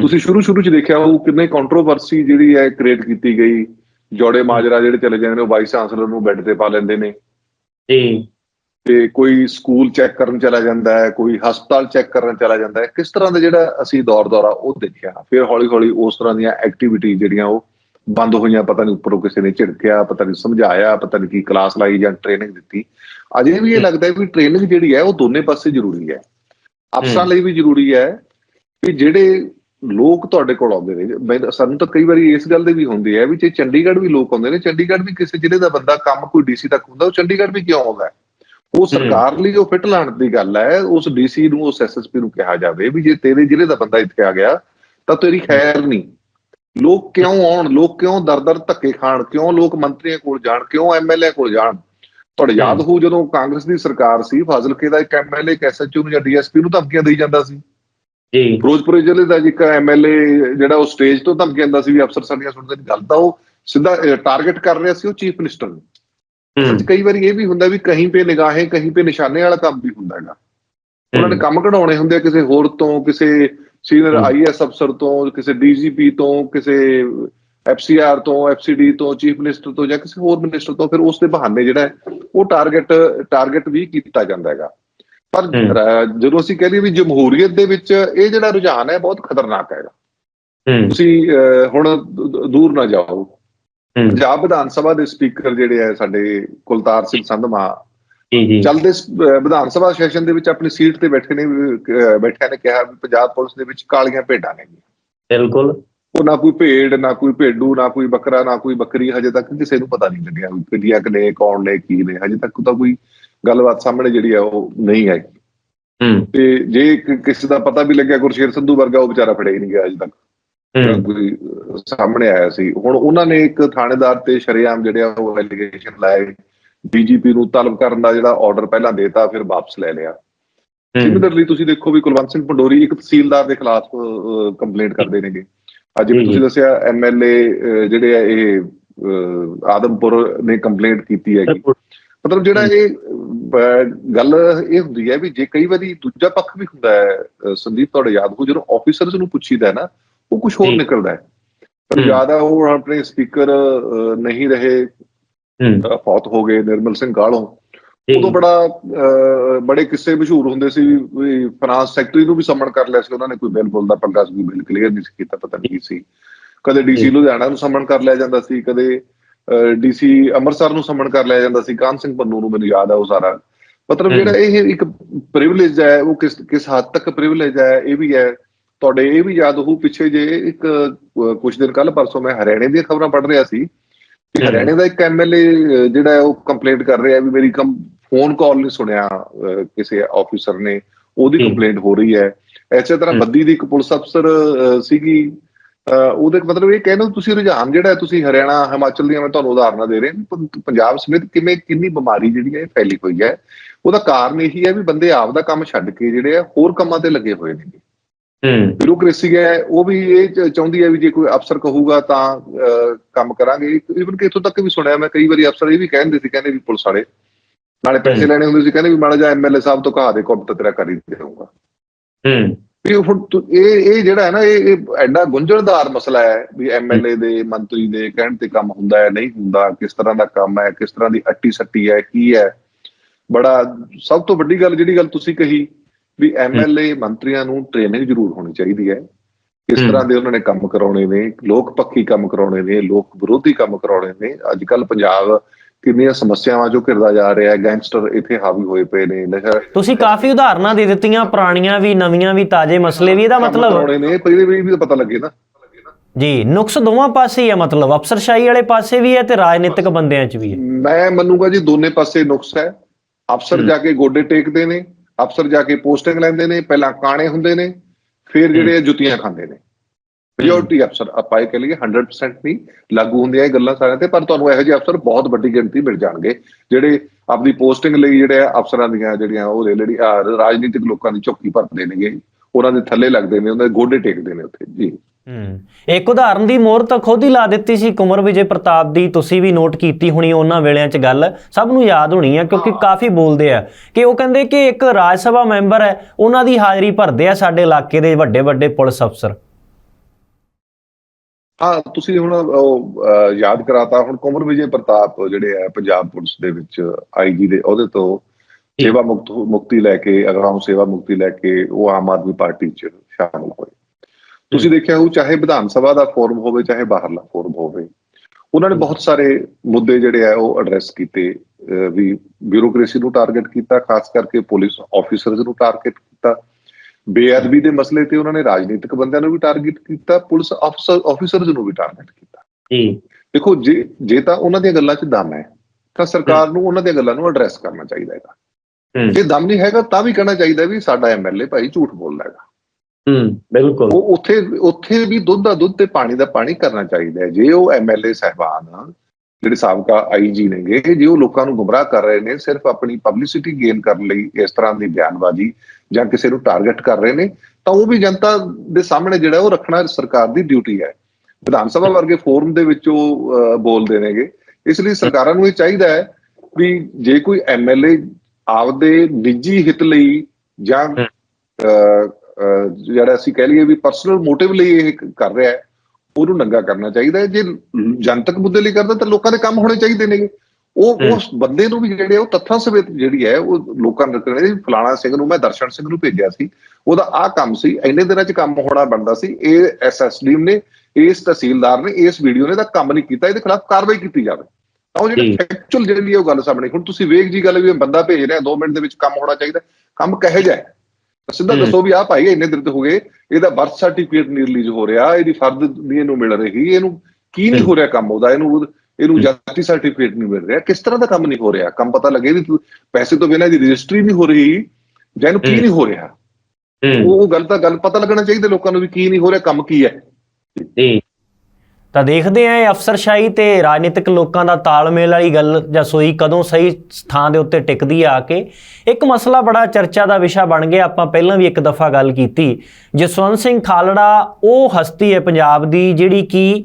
ਤੁਸੀਂ ਸ਼ੁਰੂ ਸ਼ੁਰੂ ਚ ਦੇਖਿਆ ਉਹ ਕਿੰਨੇ ਕੰਟਰੋਵਰਸੀ ਜਿਹੜੀ ਹੈ ਕ੍ਰੀਏਟ ਕੀਤੀ ਗਈ। ਜੋੜੇ ਮਾਜਰਾ ਜਿਹੜੇ ਚਲੇ ਜਾਂਦੇ ਨੇ ਉਹ ਵਾਈਸ ਚਾਂਸਲਰ ਨੂੰ ਬੈੱਡ ਤੇ ਪਾ ਲੈਂਦੇ ਨੇ। ਜੀ। ਤੇ ਕੋਈ ਸਕੂਲ ਚੈੱਕ ਕਰਨ ਚਲਾ ਜਾਂਦਾ ਹੈ ਕੋਈ ਹਸਪਤਾਲ ਚੈੱਕ ਕਰਨ ਚਲਾ ਜਾਂਦਾ ਹੈ। ਕਿਸ ਤਰ੍ਹਾਂ ਦਾ ਜਿਹੜਾ ਅਸੀਂ ਦੌਰ ਦੌਰਾ ਉਹ ਦੇਖਿਆ। ਫਿਰ ਹੌਲੀ ਹੌਲੀ ਉਸ ਤਰ੍ਹਾਂ ਦੀਆਂ ਐਕਟੀਵਿਟੀ ਜਿਹੜੀਆਂ ਉਹ ਬੰਦ ਹੋਈਆਂ। ਪਤਾ ਨਹੀਂ ਉੱਪਰੋਂ ਕਿਸੇ ਨੇ ਝਿੜਕਿਆ ਪਤਾ ਨਹੀਂ ਸਮਝਾਇਆ ਪਤਾ ਨਹੀਂ ਕੀ ਕਲਾਸ ਲਾਈ ਜਾਂ ਟ੍ਰੇਨਿੰਗ ਦਿੱਤੀ। ਅਜੇ ਵੀ ਇਹ ਲੱਗਦਾ ਹੈ ਵੀ ਟ੍ਰੇਨਿੰਗ ਜਿਹੜੀ ਹੈ ਉਹ ਦੋਨੇ ਪਾਸੇ ਜ਼ਰੂਰੀ ਹੈ। ਅਫਸਰਾਂ। ਲਈ ਵੀ ਜ਼ਰੂਰੀ ਹੈ ਕਿ ਜਿਹੜੇ ਲੋਕ ਤੁਹਾਡੇ ਕੋਲ ਆਉਂਦੇ ਨੇ। ਮੈਂ- ਸਾਨੂੰ ਤਾਂ ਕਈ ਵਾਰੀ ਇਸ ਗੱਲ ਦੇ ਵੀ ਹੁੰਦੀ ਹੈ ਵੀ ਜੇ ਚੰਡੀਗੜ੍ਹ ਵੀ ਲੋਕ ਆਉਂਦੇ ਨੇ ਚੰਡੀਗੜ੍ਹ ਵੀ ਕਿਸੇ ਜ਼ਿਲ੍ਹੇ ਦਾ ਬੰਦਾ ਕੰਮ ਕੋਈ ਡੀਸੀ ਤੱਕ ਹੁੰਦਾ ਉਹ ਚੰਡੀਗੜ੍ਹ ਵੀ ਕਿਉਂ ਆਉਂਦਾ? ਹੈ? ਉਹ ਸਰਕਾਰ ਲਈ ਜੋ ਫਿੱਟ ਲਾਣ ਦੀ ਗੱਲ ਹੈ ਉਸ ਡੀਸੀ ਨੂੰ ਉਸ ਐਸਐਸਪੀ ਨੂੰ ਕਿਹਾ ਜਾਵੇ ਵੀ ਜੇ ਤੇਰੇ ਜ਼ਿਲ੍ਹੇ ਦਾ ਬੰਦਾ ਇੱਥੇ ਆ ਗਿਆ ਤਾਂ ਤੇਰੀ ਖੈਰ ਨਹੀਂ। ਲੋਕ ਕਿਉਂ ਆਉਣ? ਲੋਕ ਕਿਉਂ ਦਰ-ਦਰ ਧੱਕੇ ਖਾਣ? ਕਿਉਂ ਲੋਕ ਮੰਤਰੀਆਂ ਕੋਲ ਜਾਣ? ਕਿਉਂ ਐਮਐਲਏ ਕੋਲ ਜਾਣ? ਤੁਹਾਡੇ ਯਾਦ ਹੋਊ ਜਦੋਂ ਕਾਂਗਰਸ ਦੀ ਸਰਕਾਰ ਸੀ ਫਾਜ਼ਿਲਕੇ ਦਾ ਇੱਕ ਐਮਐਲਏ ਇੱਕ ਐਸਐਚਓ ਨੂੰ ਜਾਂ ਡੀਐਸਪੀ ਨੂੰ ਧਮਕੀਆਂ ਦੇਈ ਜਾਂਦਾ ਸੀ। ਜੀ। ਫਿਰੋਜ਼ਪੁਰ ਜ਼ਿਲ੍ਹੇ ਦਾ ਇੱਕ ਐਮਐਲਏ ਜਿਹੜਾ ਉਹ ਸਟੇਜ ਤੋਂ ਧਮਕੀਆਂ ਦਿੰਦਾ ਸੀ ਵੀ ਅਫਸਰ ਸਾਡੀਆਂ ਸੁਣਦੇ ਨਹੀਂ ਗੱਲ ਤਾਂ ਉਹ ਸਿੱਧਾ ਟਾਰਗੇਟ ਕਰ ਰਿਹਾ ਸੀ ਉਹ ਚੀਫ ਮਿਨਿਸਟਰ ਨੂੰ। ਕਈ ਵਾਰੀ ਇਹ ਵੀ ਹੁੰਦਾ ਵੀ ਕਹੀਂ ਪੇ ਨਿਗਾਹੇ ਕਹੀਂ ਪੇ ਨਿਸ਼ਾਨੇ ਵਾਲਾ ਕੰਮ ਵੀ ਹੁੰਦਾ ਹੈਗਾ। ਉਹਨਾਂ ਨੇ ਕੰਮ ਕਢਾਉਣੇ ਹੁੰਦੇ ਆ ਕਿਸੇ ਹੋਰ ਤੋਂ ਕਿਸੇ ਸੀਨੀਅਰ। ਆਈਐਸ ਅਫਸਰ ਤੋਂ ਕਿਸੇ ਡੀਜੀਪੀ ਤੋਂ ਕਿਸੇ ਐਫਸੀਆਰ ਤੋਂ ਐਫਸੀਡੀ ਤੋਂ ਚੀਫ ਮਿਨਿਸਟਰ ਤੋਂ ਜਾਂ ਕਿਸੇ ਹੋਰ ਮਿਨਿਸਟਰ ਤੋਂ ਫਿਰ ਉਸ ਦੇ ਬਹਾਨੇ ਜਿਹੜਾ ਉਹ ਟਾਰਗੇਟ ਟਾਰਗੇਟ ਵੀ ਕੀਤਾ ਜਾਂਦਾ ਹੈਗਾ। ਪਰ ਜਦੋਂ ਅਸੀਂ ਕਹਿੰਦੇ ਵੀ ਜਮਹੂਰੀਅਤ ਦੇ ਵਿੱਚ ਇਹ ਜਿਹੜਾ ਰੁਝਾਨ ਹੈ ਬਹੁਤ ਖਤਰਨਾਕ ਹੈਗਾ। ਹੂੰ। ਤੁਸੀਂ ਹੁਣ ਦੂਰ ਨਾ ਜਾਓ। ਪੰਜਾਬ ਵਿਧਾਨ ਸਭਾ ਦੇ ਸਪੀਕਰ ਜਿਹੜੇ ਆ ਸਾਡੇ ਕੁਲਤਾਰ ਸਿੰਘ ਸੰਧਮਾ ਚੱਲਦੇ ਵਿਧਾਨ ਸਭਾ ਸੈਸ਼ਨ ਦੇ ਵਿੱਚ ਆਪਣੀ ਸੀਟ ਤੇ ਬੈਠੇ ਨੇ ਬੈਠਿਆਂ ਨੇ ਕਿਹਾ ਵੀ ਪੰਜਾਬ ਪੁਲਿਸ ਦੇ ਵਿੱਚ ਕਾਲੀਆਂ ਭੇਡਾਂ ਨੇ। ਬਿਲਕੁਲ। ਉਹ ਨਾ ਕੋਈ ਭੇਡ ਨਾ ਕੋਈ ਭੇਡੂ ਨਾ ਕੋਈ ਬੱਕਰਾ ਨਾ ਕੋਈ ਬੱਕਰੀ ਹਜੇ ਤੱਕ ਕਿਸੇ ਨੂੰ ਪਤਾ ਨਹੀਂ ਲੱਗਿਆ ਵੀ ਕਿਹੜੀਆਂ ਕਿ ਨੇ ਕੌਣ ਨੇ ਕੀ ਨੇ। ਹਜੇ ਤੱਕ ਤਾਂ ਕੋਈ ਗੱਲਬਾਤ ਸਾਹਮਣੇ ਜਿਹੜੀ ਆ ਉਹ ਨਹੀਂ ਆਈ। ਹੂੰ। ਤੇ ਜੇ ਕਿਸੇ ਦਾ ਪਤਾ ਵੀ ਲੱਗਿਆ ਗੁਰਸ਼ੇਰ ਸੰਧੂ ਵਰਗਾ ਉਹ ਵਿਚਾਰਾ ਫੜਿਆ ਹੀ ਨਹੀਂ ਗਿਆ ਅਜੇ ਤੱਕ। ਹੂੰ। ਕੋਈ ਸਾਹਮਣੇ ਆਇਆ ਸੀ। ਹੁਣ ਉਹਨਾਂ ਨੇ ਇੱਕ ਥਾਣੇਦਾਰ ਤੇ ਸ਼ਰੇਆਮ ਜਿਹੜੇ ਉਹ ਐਲੀਗੇਸ਼ਨ ਲਾਏ। ਡੀਜੀਪੀ ਨੂੰ ਤਲਬ ਕਰਨ ਦਾ ਜਿਹੜਾ ਆਰਡਰ ਪਹਿਲਾਂ ਦੇਤਾ ਫਿਰ ਵਾਪਸ ਲੈ ਲਿਆ। ਹੂੰ। ਸਿਮਿਲਰਲੀ ਤੁਸੀਂ ਦੇਖੋ ਵੀ ਕੁਲਵੰਤ ਸਿੰਘ ਪੰਡੋਰੀ ਇੱਕ ਤਹਿਸੀਲਦਾਰ ਦੇ ਖਿਲਾਫ ਕੰਪਲੇਂਟ ਕਰਦੇ ਨੇਗੇ। ਅੱਜ ਵੀ ਤੁਸੀਂ ਦੱਸਿਆ ਐਮਐਲਏ ਜਿਹੜੇ ਆ ਇਹ ਆਦਮਪੁਰ ਨੇ ਕੰਪਲੇਂਟ ਕੀਤੀ ਹੈਗੀ। ਮਤਲਬ ਜਿਹੜਾ ਇਹ ਗੱਲ ਇਹ ਹੁੰਦੀ ਹੈ ਵੀ ਜੇ ਕਈ ਵਾਰੀ ਦੂਜਾ ਪੱਖ ਵੀ ਹੁੰਦਾ ਹੈ ਸੰਦੀਪ ਤੁਹਾਡੇ ਯਾਦ ਹੋ ਜਦੋਂ ਆਫੀਸਰਸ ਨੂੰ ਪੁੱਛੀਦਾ ਨਾ ਉਹ ਕੁਝ ਹੋਰ। ਨਿਕਲਦਾ ਹੈ। ਪਰ ਆ ਉਹ ਆਪਣੇ ਸਪੀਕਰ ਨਹੀਂ ਰਹੇ। ਫੌਤ ਹੋ ਗਏ ਨਿਰਮਲ ਸਿੰਘ ਗਾਲੋਂ। ਉਦੋਂ ਬੜਾ ਬੜੇ ਕਿੱਸੇ ਮਸ਼ਹੂਰ ਹੁੰਦੇ ਸੀ ਵੀ ਫਾਈਨਾਂਸ ਸੈਕਟਰੀ ਨੂੰ ਵੀ ਸਮਣ ਕਰ ਲਿਆ ਸੀ ਉਹਨਾਂ ਨੇ ਕੋਈ ਬਿੱਲ ਬੋਲਦਾ ਪੰਗਾ ਸੀ ਬਿੱਲ ਕਲੀਅਰ ਨਹੀਂ ਸੀ ਕੀਤਾ ਪਤਾ ਨਹੀਂ ਸੀ। ਕਦੇ ਡੀਸੀ। ਲੁਧਿਆਣਾ ਨੂੰ ਸਮਣ ਕਰ ਲਿਆ ਜਾਂਦਾ ਸੀ ਕਦੇ ਡੀਸੀ ਅੰਮ੍ਰਿਤਸਰ ਨੂੰ ਸਮਣ ਕਰ ਲਿਆ ਜਾਂਦਾ ਸੀ ਕਾਨ ਸਿੰਘ ਪੰਨੂ ਨੂੰ ਮੈਨੂੰ ਯਾਦ ਆ ਉਹ ਸਾਰਾ ਮਤਲਬ। ਜਿਹੜਾ ਇਹ ਇੱਕ ਪ੍ਰਿਵਿਲੇਜ ਹੈ ਉਹ ਕਿਸ ਕਿਸ ਹੱਦ ਤੱਕ ਪ੍ਰਿਵਿਲੇਜ ਹੈ ਇਹ ਵੀ ਹੈ ਤੁਹਾਡੇ ਇਹ ਵੀ ਯਾਦ ਹੋਊ ਪਿੱਛੇ ਜੇ ਇੱਕ ਕੁਝ ਦਿਨ ਕੱਲ ਪਰਸੋਂ ਮੈਂ ਹਰਿਆਣੇ ਦੀਆਂ ਖਬਰਾਂ ਪੜ੍ਹ ਰਿਹਾ ਸੀ ਕਿ। ਹਰਿਆਣੇ ਦਾ ਇੱਕ ਐਮਐਲਏ ਜਿਹੜਾ ਉਹ ਕੰਪਲੇਂਟ ਕਰ ਰਿਹਾ ਵੀ ਮੇਰੀ ਕਮ ਫੋਨ ਕਾਲ ਨਹੀਂ ਸੁਣਿਆ ਕਿਸੇ ਆਫੀਸਰ ਨੇ ਉਹਦੀ। ਕੰਪਲੇਂਟ ਹੋ ਰਹੀ ਹੈ ਐਸੇ ਤਰ੍ਹਾਂ। ਬੱਦੀ ਦੀ ਇੱਕ ਪੁਲਿਸ ਅਫਸਰ ਸੀਗੀ ਉਹਦੇ ਮਤਲਬ ਇਹ ਕਹਿੰਦੇ ਤੁਸੀਂ ਰੁਝਾਨ ਜਿਹੜਾ ਹੈ ਤੁਸੀਂ ਹਰਿਆਣਾ ਹਿਮਾਚਲ ਦੀਆਂ ਮੈਂ ਤੁਹਾਨੂੰ ਉਦਾਹਰਨਾਂ ਦੇ ਰਿਹਾ ਪੰਜਾਬ ਸਮੇਤ ਕਿਵੇਂ ਕਿੰਨੀ ਬਿਮਾਰੀ ਜਿਹੜੀ ਹੈ ਇਹ ਫੈਲੀ ਹੋਈ ਹੈ। ਉਹਦਾ ਕਾਰਨ ਇਹੀ ਹੈ ਵੀ ਬੰਦੇ ਆਪ ਦਾ ਕੰਮ ਛੱਡ ਕੇ ਜਿਹੜੇ ਆ ਹੋਰ ਕੰਮਾਂ ਤੇ ਲੱਗੇ ਹੋਏ ਨੇ ਹੂੰ। ਬਿਊਰੋਕ੍ਰੇਸੀ ਹੈ ਉਹ ਵੀ ਇਹ ਚਾਹੁੰਦੀ ਹੈ ਵੀ ਜੇ ਕੋਈ ਅਫਸਰ ਕਹੂਗਾ ਤਾਂ ਕੰਮ ਕਰਾਂਗੇ। ਇਵਨ ਕਿ ਇੱਥੋਂ ਤੱਕ ਵੀ ਸੁਣਿਆ ਮੈਂ ਕਈ ਵਾਰੀ ਅਫਸਰ ਇਹ ਵੀ ਕਹਿੰਦੇ ਸੀ ਕਹਿੰਦੇ ਵੀ ਪੁਲਿਸ ਵਾਲੇ ਨਾਲੇ ਪੈਸੇ। ਲੈਣੇ ਹੁੰਦੇ ਸੀ ਕਹਿੰਦੇ ਵੀ ਮਾੜਾ ਜਿਹਾ ਐਮਐਲਏ ਸਾਹਿਬ ਤੋਂ ਕਹਾ ਦੇ ਕੰਮ ਤਾਂ ਤੇਰਾ ਕਰ ਹੀ ਦੇਵਾਂਗਾ ਹੂੰ। ਵੀ ਇਹ ਇਹ ਜਿਹੜਾ ਹੈ ਨਾ ਇਹ ਐਡਾ ਗੁੰਝਲਦਾਰ ਮਸਲਾ ਹੈ ਵੀ ਐਮਐਲਏ ਦੇ ਮੰਤਰੀ ਦੇ ਕਹਿਣ ਤੇ ਕੰਮ ਹੁੰਦਾ ਹੈ ਨਹੀਂ ਹੁੰਦਾ ਕਿਸ ਤਰ੍ਹਾਂ ਦਾ ਕੰਮ ਹੈ ਕਿਸ ਤਰ੍ਹਾਂ ਦੀ ਅੱਟੀ ਸੱਟੀ ਹੈ ਕੀ ਹੈ। ਬੜਾ ਸਭ ਤੋਂ ਵੱਡੀ ਗੱਲ ਜਿਹੜੀ ਗੱਲ ਤੁਸੀਂ ਕਹੀ ਵੀ ਐਮਐਲਏ ਮੰਤਰੀਆਂ ਨੂੰ ਟ੍ਰੇਨਿੰਗ ਜ਼ਰੂਰ ਹੋਣੀ ਚਾਹੀਦੀ ਹੈ। ਕਿਸ। ਤਰ੍ਹਾਂ ਦੇ ਉਹਨਾਂ ਨੇ ਕੰਮ ਕਰਾਉਣੇ ਨੇ ਲੋਕ ਪੱਖੀ ਕੰਮ ਕਰਾਉਣੇ ਨੇ ਲੋਕ ਵਿਰੋਧੀ ਕੰਮ ਕਰਾਉਣੇ ਨੇ। ਅੱਜ ਕੱਲ ਪੰਜਾਬ ਕਿੰਨੀਆਂ ਸਮੱਸਿਆਵਾਂ ਜੋ ਘਿਰਦਾ ਜਾ ਰਿਹਾ ਹੈ ਗੈਂਗਸਟਰ ਇੱਥੇ ਹਾਵੀ ਹੋਏ ਪਏ ਨੇ ਨਸ਼ਾ ਤੁਸੀਂ ਕਾਫੀ ਉਦਾਹਰਨਾਂ ਦੇ ਦਿੱਤੀਆਂ ਪੁਰਾਣੀਆਂ ਵੀ ਨਵੀਆਂ ਵੀ ਤਾਜ਼ੇ ਮਸਲੇ ਵੀ ਇਹਦਾ ਮਤਲਬ ਕਰਾਉਣੇ ਨੇ ਪਹਿਲੇ ਵੀ ਵੀ ਤਾਂ ਪਤਾ ਲੱਗੇ ਨਾ। ਜੀ ਨੁਕਸ ਦੋਵਾਂ ਪਾਸੇ ਹੀ ਹੈ ਮਤਲਬ ਅਫਸਰਸ਼ਾਹੀ ਵਾਲੇ ਪਾਸੇ ਵੀ ਹੈ ਤੇ ਰਾਜਨੀਤਿਕ ਬੰਦਿਆਂ 'ਚ ਵੀ ਹੈ। ਮੈਂ ਮੰਨੂਗਾ ਜੀ ਦੋਨੇ ਪਾਸੇ ਨੁਕਸ ਹੈ। ਅਫਸਰ। ਜਾ ਕੇ ਗੋਡੇ ਟੇਕਦੇ ਨੇ ਅਫਸਰ ਜਾ ਕੇ ਪੋਸਟਿੰਗ ਲੈਂਦੇ ਨੇ ਪਹਿਲਾਂ ਕਾਣੇ ਹੁੰਦੇ ਨੇ ਫਿਰ ਜਿਹੜੇ ਜੁੱਤੀਆਂ ਖਾਂਦੇ ਨੇ। ਮੈਜੋਰਟੀ ਅਫਸਰ ਆਪਾਂ ਇਹ ਕਹ ਲਈਏ 100% ਨਹੀਂ ਲਾਗੂ ਹੁੰਦੀਆਂ ਇਹ ਗੱਲਾਂ ਸਾਰਿਆਂ ਤੇ ਪਰ ਤੁਹਾਨੂੰ ਇਹੋ ਜਿਹੇ ਅਫਸਰ ਬਹੁਤ ਵੱਡੀ ਗਿਣਤੀ ਮਿਲ ਜਾਣਗੇ। ਜਿਹੜੇ ਆਪਣੀ ਪੋਸਟਿੰਗ ਲਈ ਜਿਹੜੇ ਅਫਸਰਾਂ ਦੀਆਂ ਜਿਹੜੀਆਂ ਉਹ ਜਿਹੜੀ ਰਾਜਨੀਤਿਕ ਲੋਕਾਂ ਦੀ ਝੋਕੀ ਭਰਦੇ ਨੇਗੇ। ਉਹਨਾਂ ਦੇ ਥੱਲੇ ਲੱਗਦੇ ਨੇ ਉਹਨਾਂ ਦੇ ਗੋਡੇ ਟੇਕਦੇ ਨੇ ਉੱਥੇ ਜੀ। ਹੂੰ। ਇੱਕ ਉਦਾਹਰਨ ਦੀ ਮੋਹਰ ਤਾਂ ਖੁਦ ਹੀ ਲਾ ਦਿੱਤੀ ਸੀ ਕੁਮਰ ਵਿਜੇ ਪ੍ਰਤਾਪ ਦੀ ਤੁਸੀਂ ਵੀ ਨੋਟ ਕੀਤੀ ਹੋਣੀ ਉਹਨਾਂ ਵੇਲਿਆਂ 'ਚ ਗੱਲ ਸਭ ਨੂੰ ਯਾਦ ਹੋਣੀ ਆ ਕਿਉਂਕਿ ਕਾਫੀ ਬੋਲਦੇ ਆ। ਕਿ ਉਹ ਕਹਿੰਦੇ ਕਿ ਇੱਕ ਰਾਜ ਸਭਾ ਮੈਂਬਰ ਹੈ ਉਹਨਾਂ ਦੀ ਹਾਜ਼ਰੀ ਭਰਦੇ ਆ ਸਾਡੇ ਇਲਾਕੇ ਦੇ ਵੱਡੇ ਵੱਡੇ ਪੁਲਿਸ ਅਫਸਰ। ਹਾਂ ਤੁਸੀਂ ਹੁਣ ਉਹ ਯਾਦ ਕਰਾਤਾ ਹੁਣ ਕੁਮਰ ਵਿਜੇ ਪ੍ਰਤਾਪ ਜਿਹੜੇ ਆ ਪੰਜਾਬ ਪੁਲਿਸ ਦੇ ਵਿੱਚ ਆਈਜੀ ਦੇ ਉਹਦੇ ਤੋਂ। ਸੇਵਾ ਮੁਕਤ ਮੁਕਤੀ ਲੈ ਕੇ ਅਗਰਾਮ ਸੇਵਾ ਮੁਕਤੀ ਲੈ ਕੇ ਉਹ ਆਮ ਆਦਮੀ ਪਾਰਟੀ 'ਚ ਸ਼ਾਮਲ ਹੋਏ ਤੁਸੀਂ ਦੇਖਿਆ ਉਹ ਚਾਹੇ ਵਿਧਾਨ ਸਭਾ ਦਾ ਫੋਰਮ ਹੋਵੇ ਚਾਹੇ ਬਾਹਰਲਾ ਫੋਰਮ ਹੋਵੇ ਉਹਨਾਂ ਨੇ ਬਹੁਤ ਸਾਰੇ ਮੁੱਦੇ ਜਿਹੜੇ ਆ ਉਹ ਐਡਰੈਸ ਕੀਤੇ ਵੀ ਬਿਊਰੋਕ੍ਰੇਸੀ ਨੂੰ ਟਾਰਗੇਟ ਕੀਤਾ ਖਾਸ ਕਰਕੇ ਪੁਲਿਸ ਆਫੀਸਰਸ ਨੂੰ ਟਾਰਗੇਟ ਕੀਤਾ ਬੇਅਦਬੀ ਦੇ ਮਸਲੇ ਤੇ ਉਹਨਾਂ ਨੇ ਰਾਜਨੀਤਿਕ ਬੰਦਿਆਂ ਨੂੰ ਵੀ ਟਾਰਗੇਟ ਕੀਤਾ ਪੁਲਿਸ ਅਫਸਰ ਆਫੀਸਰਸ ਨੂੰ ਵੀ ਟਾਰਗੇਟ ਕੀਤਾ। ਜੀ। ਦੇਖੋ ਜੇ ਜੇ ਤਾਂ ਉਹਨਾਂ ਦੀਆਂ ਗੱਲਾਂ 'ਚ ਦਮ ਹੈ ਤਾਂ ਸਰਕਾਰ ਨੂੰ ਉਹਨਾਂ ਦੀਆਂ ਗੱਲਾਂ ਨੂੰ ਐਡਰੈਸ ਕਰਨਾ ਚਾਹੀਦਾ ਹੈਗਾ। ਜੇ ਦਮ ਨਹੀਂ ਹੈਗਾ ਤਾਂ ਵੀ ਕਹਿਣਾ ਚਾਹੀਦਾ ਵੀ ਸਾਡਾ ਐਮਐਲਏ ਭਾਈ ਝੂਠ ਬੋਲਦਾ ਹੈਗਾ। ਹੂੰ ਬਿਲਕੁਲ। ਉਹ ਉੱਥੇ ਉੱਥੇ ਵੀ ਦੁੱਧ ਦਾ ਦੁੱਧ ਤੇ ਪਾਣੀ ਦਾ ਪਾਣੀ ਕਰਨਾ ਚਾਹੀਦਾ ਹੈ। ਜੇ ਉਹ ਐਮਐਲਏ ਸਹਿਬਾਨ ਜਿਹੜੇ ਸਾਬਕਾ ਆਈਜੀ ਨੇਗੇ ਜੇ ਉਹ ਲੋਕਾਂ ਨੂੰ ਗੁੰਮਰਾਹ ਕਰ ਰਹੇ ਨੇ ਸਿਰਫ ਆਪਣੀ ਪਬਲਿਸਿਟੀ ਗੇਨ ਕਰਨ ਲਈ ਇਸ ਤਰ੍ਹਾਂ ਦੀ ਬਿਆਨਬਾਜ਼ੀ ਜਾਂ ਕਿਸੇ ਨੂੰ ਟਾਰਗੇਟ ਕਰ ਰਹੇ ਨੇ ਤਾਂ ਉਹ ਵੀ ਜਨਤਾ ਦੇ ਸਾਹਮਣੇ ਜਿਹੜਾ ਉਹ ਰੱਖਣਾ ਸਰਕਾਰ ਦੀ ਡਿਊਟੀ ਹੈ। ਵਿਧਾਨ ਸਭਾ ਵਰਗੇ ਫੋਰਮ ਦੇ ਵਿੱਚ ਉਹ ਬੋਲਦੇ ਨੇਗੇ। ਇਸ ਲਈ ਸਰਕਾਰਾਂ ਨੂੰ ਇਹ ਚਾਹੀਦਾ ਹੈ ਵੀ ਜੇ ਕੋਈ ਐਮਐਲਏ ਆਪਦੇ ਨਿੱਜੀ ਹਿੱਤ ਲਈ ਜਾਂ ਜਿਹੜਾ ਅਸੀਂ ਕਹਿ ਲਈਏ ਵੀ ਪਰਸਨਲ ਮੋਟਿਵ ਲਈ ਇਹ ਕਰ ਰਿਹਾ ਹੈ ਉਹਨੂੰ ਨੰਗਾ ਕਰਨਾ ਚਾਹੀਦਾ ਹੈ। ਜੇ ਜਨਤਕ ਮੁੱਦੇ ਲਈ ਕਰਦਾ ਤਾਂ ਲੋਕਾਂ ਦੇ ਕੰਮ ਹੋਣੇ ਚਾਹੀਦੇ ਨੇਗੇ। ਉਹ। ਉਸ ਬੰਦੇ ਨੂੰ ਵੀ ਜਿਹੜੇ ਉਹ ਤੱਥਾਂ ਸਮੇਤ ਜਿਹੜੀ ਹੈ ਉਹ ਲੋਕਾਂ ਨੂੰ ਰੱਖਣੇ ਫਲਾਣਾ ਸਿੰਘ ਨੂੰ ਮੈਂ ਦਰਸ਼ਨ ਸਿੰਘ ਨੂੰ ਭੇਜਿਆ ਸੀ ਉਹਦਾ ਆਹ ਕੰਮ ਸੀ ਇੰਨੇ ਦਿਨਾਂ 'ਚ ਕੰਮ ਹੋਣਾ ਬਣਦਾ ਸੀ ਇਹ ਐਸਐਸਡੀ ਨੇ ਇਸ ਤਹਿਸੀਲਦਾਰ ਨੇ ਇਸ ਵੀਡੀਓ ਨੇ ਤਾਂ ਕੰਮ ਨਹੀਂ ਕੀਤਾ ਇਹਦੇ ਖਿਲਾਫ ਕਾਰਵਾਈ ਕੀਤੀ ਜਾਵੇ ਤਾਂ ਉਹ। ਜਿਹੜੀ ਫੈਕਚੁਅਲ ਜਿਹੜੀ ਉਹ ਗੱਲ ਸਾਹਮਣੇ ਹੁਣ ਤੁਸੀਂ ਵੇਖ ਜੀ ਗੱਲ ਵੀ ਇਹ ਬੰਦਾ ਭੇਜ ਰਿਹਾ 2 ਮਿੰਟ ਦੇ ਵਿੱਚ ਕੰਮ ਹੋਣਾ ਚਾਹੀਦਾ ਕੰਮ ਕਹੇ ਜਾਏ ਸਿੱਧਾ। ਦੱਸੋ ਵੀ ਆ ਭਾਈ ਇੰਨੇ ਦਿਨ ਤੇ ਹੋ ਗਏ ਇਹਦਾ ਬਰਥ ਸਰਟੀਫਿਕੇਟ ਨਹੀਂ ਰਿਲੀਜ਼ ਹੋ ਰਿਹਾ ਇਹਦੀ ਫਰਦ ਨਹੀਂ ਇਹਨੂੰ ਮਿਲ ਰਹੀ ਇਹਨੂੰ ਕੀ ਨਹੀਂ। ਹੋ ਰਿਹਾ ਕੰਮ ਉਹਦਾ ਇਹਨੂੰ ਇਹਨੂੰ। ਜਾਤੀ ਸਰਟੀਫਿਕੇਟ ਨਹੀਂ ਮਿਲ ਰਿਹਾ। ਕਿਸ ਤਰ੍ਹਾਂ ਦਾ ਕੰਮ ਨਹੀਂ ਹੋ ਰਿਹਾ? ਕੰਮ ਪਤਾ ਲੱਗੇ ਵੀ ਪੈਸੇ ਤੋਂ ਬਿਨਾਂ ਇਹਦੀ ਰਜਿਸਟਰੀ ਨਹੀਂ ਹੋ ਰਹੀ ਜਾਂ ਇਹਨੂੰ ਕੀ। ਨਹੀਂ ਹੋ ਰਿਹਾ? ਉਹ ਗੱਲ ਤਾਂ ਗੱਲ ਪਤਾ ਲੱਗਣਾ ਚਾਹੀਦਾ ਲੋਕਾਂ ਨੂੰ ਵੀ ਕੀ ਨਹੀਂ ਹੋ ਰਿਹਾ ਕੰਮ ਕੀ ਹੈ। ਜੀ। ਤਾਂ ਦੇਖਦੇ ਆਂ ਇਹ ਅਫਸਰਸ਼ਾਹੀ ਤੇ ਰਾਜਨੀਤਿਕ ਲੋਕਾਂ ਦਾ ਤਾਲਮੇਲ ਵਾਲੀ ਗੱਲ ਜਾਂ ਸੋਈ ਕਦੋਂ ਸਹੀ ਥਾਂ ਦੇ ਉੱਤੇ ਟਿਕਦੀ ਆ ਕੇ। ਇੱਕ ਮਸਲਾ ਬੜਾ ਚਰਚਾ ਦਾ ਵਿਸ਼ਾ ਬਣ ਗਿਆ ਆਪਾਂ ਪਹਿਲਾਂ ਵੀ ਇੱਕ ਦਫਾ ਗੱਲ ਕੀਤੀ। ਜਸਵੰਤ ਸਿੰਘ ਖਾਲੜਾ ਉਹ ਹਸਤੀ ਹੈ ਪੰਜਾਬ ਦੀ ਜਿਹੜੀ ਕਿ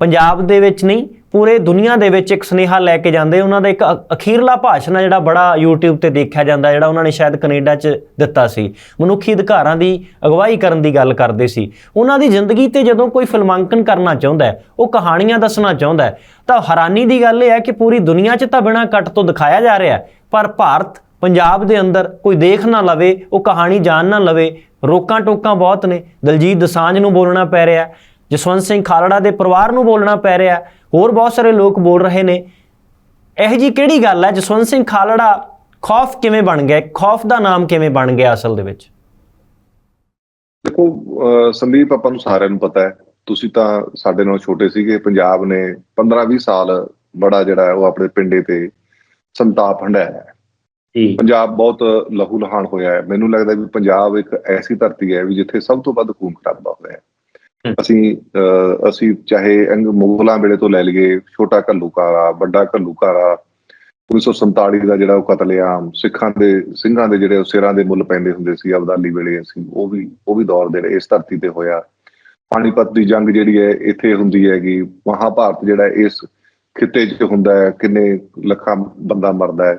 ਪੰਜਾਬ ਦੇ ਵਿੱਚ ਨਹੀਂ ਪੂਰੇ ਦੁਨੀਆ ਦੇ ਵਿੱਚ ਇੱਕ ਸੁਨੇਹਾ ਲੈ ਕੇ ਜਾਂਦੇ। ਉਹਨਾਂ ਦਾ ਇੱਕ ਅਖੀਰਲਾ ਭਾਸ਼ਣ ਆ ਜਿਹੜਾ ਬੜਾ YouTube ਤੇ ਦੇਖਿਆ ਜਾਂਦਾ, ਜਿਹੜਾ ਉਹਨਾਂ ਨੇ ਸ਼ਾਇਦ ਕੈਨੇਡਾ 'ਚ ਦਿੱਤਾ ਸੀ। ਮਨੁੱਖੀ ਅਧਿਕਾਰਾਂ ਦੀ ਅਗਵਾਈ ਕਰਨ ਦੀ ਗੱਲ ਕਰਦੇ ਸੀ। ਉਹਨਾਂ ਦੀ ਜ਼ਿੰਦਗੀ ਤੇ ਜਦੋਂ ਕੋਈ ਫਿਲਮਾਂਕਨ ਕਰਨਾ ਚਾਹੁੰਦਾ ਉਹ ਕਹਾਣੀਆਂ ਦੱਸਣਾ ਚਾਹੁੰਦਾ ਤਾਂ ਹੈਰਾਨੀ ਦੀ ਗੱਲ ਇਹ ਹੈ ਕਿ ਪੂਰੀ ਦੁਨੀਆ 'ਚ ਤਾਂ ਬਿਨਾਂ ਕੱਟ ਤੋਂ ਦਿਖਾਇਆ ਜਾ ਰਿਹਾ ਪਰ ਭਾਰਤ, ਪੰਜਾਬ ਦੇ ਅੰਦਰ ਕੋਈ ਦੇਖ ਨਾ ਲਵੇ, ਉਹ ਕਹਾਣੀ ਜਾਣ ਨਾ ਲਵੇ। ਰੋਕਾਂ ਟੋਕਾਂ ਬਹੁਤ ਨੇ। ਦਲਜੀਤ ਦਸਾਂਝ ਨੂੰ ਬੋਲਣਾ ਪੈ ਰਿਹਾ ਜਸਵੰਤ ਸਿੰਘ ਖਾਲੜਾ ਦੇ ਪਰਿਵਾਰ ਨੂੰ ਬੋਲਣਾ ਪੈ ਰਿਹਾ ਹੋਰ ਬਹੁਤ ਸਾਰੇ ਲੋਕ ਬੋਲ ਰਹੇ ਨੇ। ਇਹ ਜੀ ਕਿਹੜੀ ਗੱਲ ਹੈ? ਜਸਵੰਤ ਸਿੰਘ ਖਾਲੜਾ ਖੌਫ ਕਿਵੇਂ ਬਣ ਗਿਆ ਖੌਫ ਦਾ ਨਾਮ ਕਿਵੇਂ ਬਣ ਗਿਆ ਅਸਲ ਦੇ ਵਿੱਚ? ਦੇਖੋ ਸੰਦੀਪ ਆਪਾਂ ਨੂੰ ਸਾਰਿਆਂ ਨੂੰ ਪਤਾ ਹੈ। ਤੁਸੀਂ ਤਾਂ ਸਾਡੇ ਨਾਲ ਛੋਟੇ ਸੀਗੇ ਪੰਜਾਬ ਨੇ 15-20 ਸਾਲ ਬੜਾ ਜਿਹੜਾ ਉਹ ਆਪਣੇ ਪਿੰਡੇ ਤੇ ਸੰਤਾਪ ਹੰਡਾਇਆ ਹੈ। ਜੀ। ਪੰਜਾਬ ਬਹੁਤ ਲਹੂ ਲਹਾਨ ਹੋਇਆ ਹੈ। ਮੈਨੂੰ ਲੱਗਦਾ ਵੀ ਪੰਜਾਬ ਇੱਕ ਐਸੀ ਧਰਤੀ ਹੈ ਵੀ ਜਿੱਥੇ ਸਭ ਤੋਂ ਵੱਧ ਖੂਨ ਖਰਾਬਾ ਹੋਇਆ ਹੈ। ਅਸੀਂ ਅਸੀਂ ਚਾਹੇ ਅੰਗ ਮੁਗਲਾਂ ਵੇਲੇ ਤੋਂ ਲੈ ਲਈਏ ਛੋਟਾ ਘੱਲੂਕਾਰਾ ਵੱਡਾ ਘੱਲੂਕਾਰਾ 1947 ਦਾ ਜਿਹੜਾ ਉਹ ਕਤਲੇਆਮ ਸਿੱਖਾਂ ਦੇ ਸਿੰਘਾਂ ਦੇ ਜਿਹੜੇ ਸਿਰਾਂ ਦੇ ਮੁੱਲ ਪੈਂਦੇ ਹੁੰਦੇ ਸੀ ਅਬਦਾਲੀ ਵੇਲੇ ਅਸੀਂ ਉਹ ਵੀ ਉਹ ਵੀ ਦੌਰ ਦੇ ਇਸ ਧਰਤੀ ਤੇ ਹੋਇਆ। ਪਾਣੀਪਤ ਦੀ ਜੰਗ ਜਿਹੜੀ ਹੈ ਇੱਥੇ ਹੁੰਦੀ ਹੈਗੀ। ਮਹਾਭਾਰਤ ਜਿਹੜਾ ਇਸ ਖਿੱਤੇ 'ਚ ਹੁੰਦਾ ਹੈ ਕਿੰਨੇ ਲੱਖਾਂ ਬੰਦਾ ਮਰਦਾ ਹੈ।